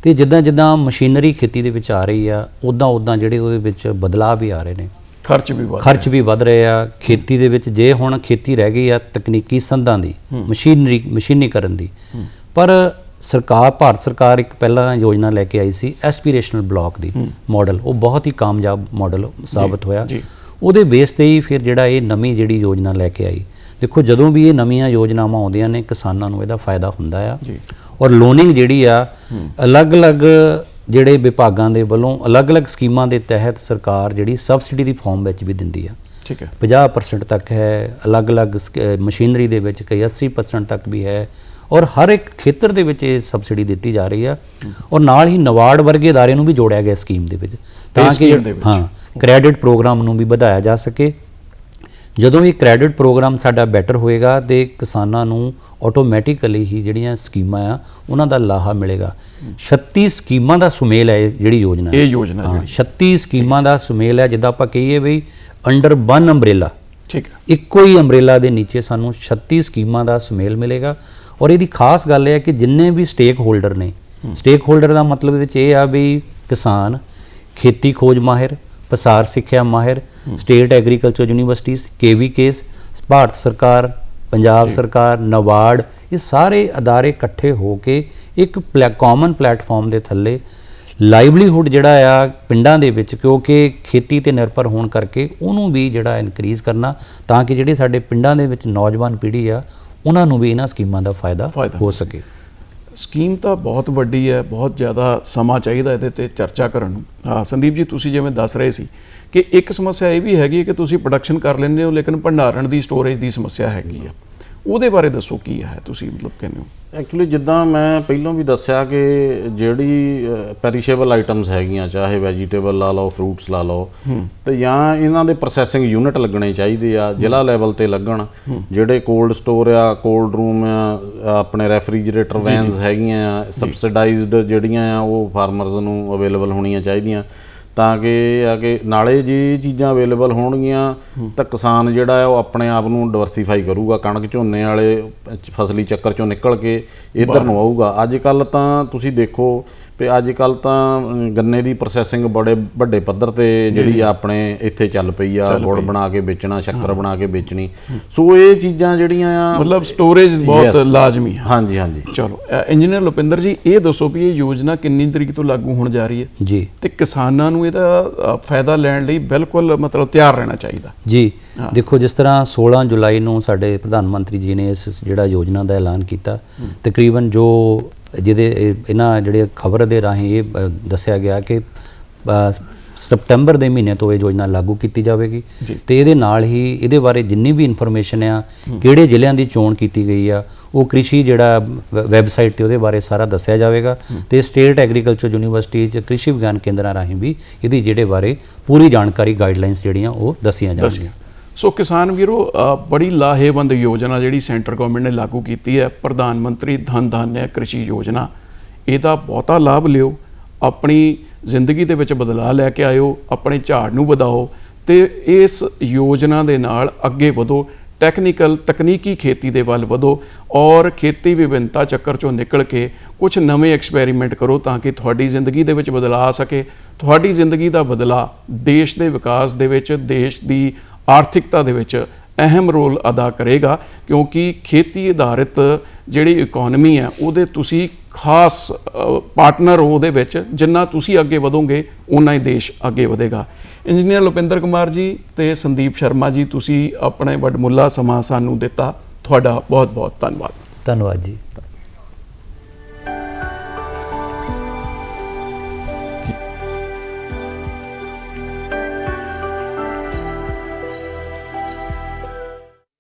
ਤੇ ਜਿੱਦਾਂ ਜਿੱਦਾਂ ਮਸ਼ੀਨਰੀ ਖੇਤੀ ਦੇ ਵਿੱਚ ਆ ਰਹੀ ਆ ਉਦਾਂ ਉਦਾਂ ਜਿਹੜੇ ਉਹਦੇ ਵਿੱਚ ਬਦਲਾਅ ਵੀ ਆ ਰਹੇ ਨੇ। ਖਰਚ ਵੀ ਵੱਧ ਖਰਚ ਵੀ ਵੱਧ ਰਹੇ ਆ। ਖੇਤੀ ਦੇ ਵਿੱਚ ਜੇ ਹੁਣ ਖੇਤੀ ਰਹਿ ਗਈ ਆ ਤਕਨੀਕੀ ਸੰਦਾਂ ਦੀ ਮਸ਼ੀਨਰੀ ਮਸ਼ੀਨੀਕਰਨ ਦੀ। ਪਰ ਸਰਕਾਰ ਭਾਰਤ ਸਰਕਾਰ ਇੱਕ ਪਹਿਲਾਂ ਯੋਜਨਾ ਲੈ ਕੇ ਆਈ ਸੀ ਐਸਪੀਰੇਸ਼ਨਲ ਬਲਾਕ ਦੀ ਮਾਡਲ ਉਹ ਬਹੁਤ ਹੀ ਕਾਮਯਾਬ ਮਾਡਲ ਸਾਬਤ ਹੋਇਆ। ਉਹਦੇ ਬੇਸ ਤੇ ਹੀ ਫਿਰ ਜਿਹੜਾ ਇਹ ਨਵੀਂ ਜਿਹੜੀ ਯੋਜਨਾ ਲੈ ਕੇ ਆਈ। ਦੇਖੋ ਜਦੋਂ ਵੀ ਇਹ ਨਵੀਆਂ ਯੋਜਨਾਵਾਂ ਆਉਂਦੀਆਂ ਨੇ ਕਿਸਾਨਾਂ ਨੂੰ ਇਹਦਾ ਫਾਇਦਾ ਹੁੰਦਾ ਆ। ਔਰ ਲੋਨਿੰਗ ਜਿਹੜੀ ਆ ਅਲੱਗ-ਅਲੱਗ ਜਿਹੜੇ ਵਿਭਾਗਾਂ ਦੇ ਵੱਲੋਂ ਅਲੱਗ-ਅਲੱਗ ਸਕੀਮਾਂ ਦੇ ਤਹਿਤ ਸਰਕਾਰ ਜਿਹੜੀ ਸਬਸਿਡੀ ਦੀ ਫਾਰਮ ਵਿੱਚ ਵੀ ਦਿੰਦੀ ਆ। ਠੀਕ ਹੈ। 50% ਤੱਕ ਹੈ ਅਲੱਗ-ਅਲੱਗ ਮਸ਼ੀਨਰੀ ਦੇ ਵਿੱਚ ਕਈ 80% ਤੱਕ ਵੀ ਹੈ। ਔਰ ਹਰ ਇੱਕ ਖੇਤਰ ਦੇ ਵਿੱਚ ਇਹ ਸਬਸਿਡੀ ਦਿੱਤੀ ਜਾ ਰਹੀ ਆ ਔਰ ਨਾਲ ਹੀ ਨਵਾਰਡ ਵਰਗੇ ادارے ਨੂੰ ਵੀ ਜੋੜਿਆ ਗਿਆ ਸਕੀਮ ਦੇ ਵਿੱਚ ਤਾਂ ਕਿ ਸਕੀਮ ਦੇ ਵਿੱਚ। ਹਾਂ ਕ੍ਰੈਡਿਟ ਪ੍ਰੋਗਰਾਮ ਨੂੰ ਵੀ ਵਧਾਇਆ ਜਾ ਸਕੇ ਜਦੋਂ ਇਹ ਕ੍ਰੈਡਿਟ ਪ੍ਰੋਗਰਾਮ ਸਾਡਾ ਬੈਟਰ ਹੋਏਗਾ ਤੇ ਕਿਸਾਨਾਂ ਨੂੰ ਆਟੋਮੈਟਿਕਲੀ ਹੀ ਜਿਹੜੀਆਂ ਸਕੀਮਾਂ ਆ ਉਹਨਾਂ ਦਾ ਲਾਹਾ ਮਿਲੇਗਾ 36 ਸਕੀਮਾਂ ਦਾ ਸੁਮੇਲ ਹੈ ਇਹ ਜਿਹੜੀ ਯੋਜਨਾ ਇਹ ਯੋਜਨਾ ਹਾਂ, ਜਿਹੜੀ 36 ਸਕੀਮਾਂ ਦਾ ਸੁਮੇਲ ਹੈ ਜਿੱਦਾਂ ਆਪਾਂ ਕਹੀਏ ਵੀ ਅੰਡਰ ਵਨ ਅੰਬ੍ਰੇਲਾ ਠੀਕ ਹੈ ਇੱਕੋ ਹੀ ਅੰਬ੍ਰੇਲਾ ਦੇ ਨੀਚੇ ਸਾਨੂੰ 36 ਸਕੀਮਾਂ ਦਾ ਸੁਮੇਲ ਮਿਲੇਗਾ ਔਰ ਇਹਦੀ ਖਾਸ ਗੱਲ ਇਹ ਹੈ ਕਿ ਜਿੰਨੇ ਵੀ ਸਟੇਕ ਹੋਲਡਰ ਨੇ ਸਟੇਕ ਹੋਲਡਰ ਦਾ ਮਤਲਬ ਵਿੱਚ ਇਹ ਆ ਵੀ ਕਿਸਾਨ ਖੇਤੀ ਖੋਜ ਮਾਹਿਰ ਪਸਾਰ ਸਿੱਖਿਆ ਮਾਹਿਰ state agriculture universities KVKs Bharat ਸਰਕਾਰ ਪੰਜਾਬ ਸਰਕਾਰ ਨਵਾਰਡ ਇਹ ਸਾਰੇ ਅਦਾਰੇ ਇਕੱਠੇ ਹੋ ਕੇ ਇੱਕ ਕਾਮਨ ਪਲੇਟਫਾਰਮ ਦੇ ਥੱਲੇ ਲਾਈਵਲੀਹੁੱਡ ਜਿਹੜਾ ਆ ਪਿੰਡਾਂ ਦੇ ਵਿੱਚ ਕਿਉਂਕਿ ਖੇਤੀ ਤੇ ਨਿਰਭਰ ਹੋਣ ਕਰਕੇ ਉਹਨੂੰ ਵੀ ਜਿਹੜਾ ਇਨਕਰੀਜ਼ ਕਰਨਾ ਤਾਂ ਕਿ ਜਿਹੜੇ ਸਾਡੇ ਪਿੰਡਾਂ ਦੇ ਵਿੱਚ ਨੌਜਵਾਨ ਪੀੜ੍ਹੀ ਆ ਉਹਨਾਂ ਨੂੰ ਵੀ ਇਹਨਾਂ ਸਕੀਮਾਂ ਦਾ ਫਾਇਦਾ ਹੋ ਸਕੇ। ਸਕੀਮ ਤਾਂ ਬਹੁਤ ਵੱਡੀ ਹੈ ਬਹੁਤ ਜ਼ਿਆਦਾ ਸਮਾਂ ਚਾਹੀਦਾ ਇਹਦੇ ਤੇ ਚਰਚਾ ਕਰਨ ਨੂੰ। ਹਾਂ ਸੰਦੀਪ ਜੀ ਤੁਸੀਂ ਜਿਵੇਂ ਦੱਸ ਰਹੇ ਸੀ ਕਿ ਇੱਕ ਸਮੱਸਿਆ ਇਹ ਵੀ ਹੈਗੀ ਹੈ ਕਿ ਤੁਸੀਂ ਪ੍ਰੋਡਕਸ਼ਨ ਕਰ ਲੈਂਦੇ ਹੋ ਲੇਕਿਨ ਭੰਡਾਰਨ ਦੀ ਸਟੋਰੇਜ ਦੀ ਸਮੱਸਿਆ ਹੈਗੀ ਆ ਉਹਦੇ ਬਾਰੇ ਦੱਸੋ ਕੀ ਹੈ ਤੁਸੀਂ ਮਤਲਬ ਕਹਿੰਦੇ ਹੋ? ਐਕਚੁਅਲੀ ਜਿੱਦਾਂ ਮੈਂ ਪਹਿਲਾਂ ਵੀ ਦੱਸਿਆ ਕਿ ਜਿਹੜੀ ਪੈਰੀਸ਼ੇਬਲ ਆਈਟਮਸ ਹੈਗੀਆਂ ਚਾਹੇ ਵੈਜੀਟੇਬਲ ਲਾ ਲਓ ਫਰੂਟਸ ਲਾ ਲਓ ਤੇ ਜਾਂ ਇਹਨਾਂ ਦੇ ਪ੍ਰੋਸੈਸਿੰਗ ਯੂਨਿਟ ਲੱਗਣੇ ਚਾਹੀਦੇ ਆ ਜ਼ਿਲ੍ਹਾ ਲੈਵਲ ਤੇ ਲੱਗਣ ਜਿਹੜੇ ਕੋਲਡ ਸਟੋਰ ਆ ਕੋਲਡ ਰੂਮ ਆ ਆਪਣੇ ਰੈਫਰੀਜਰੇਟਰ ਵੈਨਸ ਹੈਗੀਆਂ ਆ ਸਬਸਿਡਾਈਜ਼ਡ ਜਿਹੜੀਆਂ ਆ ਉਹ ਫਾਰਮਰਸ ਨੂੰ ਅਵੇਲੇਬਲ ਹੋਣੀਆਂ ਚਾਹੀਦੀਆਂ। ਤਾਂ ਕਿ ਆ ਕਿ ਨਾਲੇ ਜੇ ਚੀਜ਼ਾਂ ਅਵੇਲੇਬਲ ਹੋਣਗੀਆਂ ਤਾਂ ਕਿਸਾਨ ਜਿਹੜਾ ਹੈ ਉਹ ਆਪਣੇ ਆਪ ਨੂੰ ਡਿਵਰਸੀਫਾਈ ਕਰੂਗਾ ਕਣਕ ਝੋਨੇ ਵਾਲੇ ਫਸਲੀ ਚੱਕਰ ਚੋਂ ਨਿਕਲ ਕੇ ਇਧਰ ਨੂੰ ਆਊਗਾ। ਅੱਜ ਕੱਲ ਤਾਂ ਤੁਸੀਂ ਦੇਖੋ ਵੀ ਅੱਜ ਕੱਲ ਤਾਂ ਗੰਨੇ ਦੀ ਪ੍ਰੋਸੈਸਿੰਗ ਬੜੇ ਵੱਡੇ ਪੱਧਰ ਤੇ ਜਿਹੜੀ ਆ ਆਪਣੇ ਇੱਥੇ ਚੱਲ ਪਈ ਆ ਗੁੜ ਬਣਾ ਕੇ ਵੇਚਣਾ ਸ਼ੱਕਰ ਬਣਾ ਕੇ ਵੇਚਣੀ। ਸੋ ਇਹ ਚੀਜ਼ਾਂ ਜਿਹੜੀਆਂ ਆ ਮਤਲਬ ਸਟੋਰੇਜ ਬਹੁਤ. ਲਾਜ਼ਮੀ ਹੈ ਹਾਂਜੀ ਹਾਂਜੀ। ਚਲੋ ਇੰਜੀਨੀਅਰ ਲੁਪਿੰਦਰ ਜੀ ਇਹ ਦੱਸੋ ਵੀ ਇਹ ਯੋਜਨਾ ਕਿੰਨੀ ਤਰੀਕ ਤੋਂ ਲਾਗੂ ਹੋਣ ਜਾ ਰਹੀ ਹੈ? ਜੀ। ਤੇ ਕਿਸਾਨਾਂ ਨੂੰ ਇਹਦਾ ਫਾਇਦਾ ਲੈਣ ਲਈ ਬਿਲਕੁਲ ਮਤਲਬ ਤਿਆਰ ਰਹਿਣਾ ਚਾਹੀਦਾ। ਜੀ। ਦੇਖੋ ਜਿਸ ਤਰ੍ਹਾਂ 16 ਜੁਲਾਈ ਨੂੰ ਸਾਡੇ ਪ੍ਰਧਾਨ ਮੰਤਰੀ ਜੀ ਨੇ ਇਸ ਜਿਹੜਾ ਯੋਜਨਾ ਦਾ ਐਲਾਨ ਕੀਤਾ ਤਕਰੀਬਨ ਜੋ ਜਿਹਦੇ ਇਹ- ਇਹਨਾਂ ਜਿਹੜੇ ਖਬਰ ਦੇ ਰਾਹੀਂ ਇਹ ਦੱਸਿਆ ਗਿਆ ਕਿ ਸਤੰਬਰ ਦੇ ਮਹੀਨੇ ਤੋਂ ਇਹ ਯੋਜਨਾ ਲਾਗੂ ਕੀਤੀ ਜਾਵੇਗੀ। ਤੇ ਇਹਦੇ ਨਾਲ ਹੀ ਇਹਦੇ ਬਾਰੇ ਜਿੰਨੀ ਵੀ ਇਨਫੋਰਮੇਸ਼ਨ ਆ ਕਿਹੜੇ ਜ਼ਿਲ੍ਹਿਆਂ ਦੀ ਚੋਣ ਕੀਤੀ ਗਈ ਆ ਉਹ ਕ੍ਰਿਸ਼ੀ ਜਿਹੜਾ ਵੈਬਸਾਈਟ ਤੇ ਉਹਦੇ ਬਾਰੇ ਸਾਰਾ ਦੱਸਿਆ ਜਾਵੇਗਾ। ਤੇ ਸਟੇਟ ਐਗਰੀਕਲਚਰ ਯੂਨੀਵਰਸਿਟੀ ਚ ਕ੍ਰਿਸ਼ੀ ਵਿਗਿਆਨ ਕੇਂਦਰਾਂ ਰਾਹੀਂ ਵੀ ਇਹਦੀ ਜਿਹੜੇ ਬਾਰੇ ਪੂਰੀ ਜਾਣਕਾਰੀ ਗਾਈਡਲਾਈਨਸ ਜਿਹੜੀਆਂ ਉਹ ਦੱਸੀਆਂ ਜਾਣਗੀਆਂ। ਸੋ ਕਿਸਾਨ ਵੀਰੋ ਬੜੀ ਲਾਹੇਵੰਦ ਯੋਜਨਾ ਜਿਹੜੀ ਸੈਂਟਰ ਗਵਰਨਮੈਂਟ ਨੇ ਲਾਗੂ ਕੀਤੀ ਹੈ, ਪ੍ਰਧਾਨ ਮੰਤਰੀ ਧਨ ਧਾਨਿਆ ਕ੍ਰਿਸ਼ੀ ਯੋਜਨਾ। ਇਹਦਾ ਬਹੁਤਾ ਲਾਭ ਲਿਓ, ਆਪਣੀ ਜ਼ਿੰਦਗੀ ਦੇ ਵਿੱਚ ਬਦਲਾਅ ਲੈ ਕੇ ਆਇਓ, ਆਪਣੇ ਝਾੜ ਨੂੰ ਵਧਾਓ ਤੇ ਇਸ ਯੋਜਨਾ ਦੇ ਨਾਲ ਅੱਗੇ ਵਧੋ ਟੈਕਨੀਕਲ ਤਕਨੀਕੀ ਖੇਤੀ ਦੇ ਵੱਲ ਵਧੋ ਔਰ ਖੇਤੀ ਵਿਭਿੰਨਤਾ ਚੱਕਰ ਚੋਂ ਨਿਕਲ ਕੇ ਕੁਝ ਨਵੇਂ ਐਕਸਪੈਰੀਮੈਂਟ ਕਰੋ ਤਾਂ ਕਿ ਤੁਹਾਡੀ ਜ਼ਿੰਦਗੀ ਦੇ ਵਿੱਚ ਬਦਲਾਅ ਆ ਸਕੇ। ਤੁਹਾਡੀ ਜ਼ਿੰਦਗੀ ਦਾ ਬਦਲਾਅ ਦੇਸ਼ ਦੇ ਵਿਕਾਸ ਦੇ ਵਿੱਚ, ਦੇਸ਼ ਦੀ ਆਰਥਿਕਤਾ ਦੇ ਵਿੱਚ ਅਹਿਮ ਰੋਲ ਅਦਾ ਕਰੇਗਾ, ਕਿਉਂਕਿ ਖੇਤੀ ਆਧਾਰਿਤ ਜਿਹੜੀ ਇਕਨੋਮੀ ਹੈ, ਉਹਦੇ ਤੁਸੀਂ ਖਾਸ ਪਾਰਟਨਰ ਹੋ ਉਹਦੇ ਵਿੱਚ, ਜਿੰਨਾ ਤੁਸੀਂ ਅੱਗੇ ਵਧੋਗੇ ਉਨਾ ਹੀ ਦੇਸ਼ ਅੱਗੇ ਵਧੇਗਾ। ਇੰਜੀਨੀਅਰ ਲੁਪਿੰਦਰ ਕੁਮਾਰ ਜੀ ਤੇ ਸੰਦੀਪ ਸ਼ਰਮਾ ਜੀ, ਤੁਸੀਂ ਆਪਣੇ ਵੱਡਮੁੱਲਾ ਸਮਾਂ ਸਾਨੂੰ ਦਿੱਤਾ। ਤੁਹਾਡਾ ਬਹੁਤ ਬਹੁਤ ਧੰਨਵਾਦ। ਧੰਨਵਾਦ ਜੀ।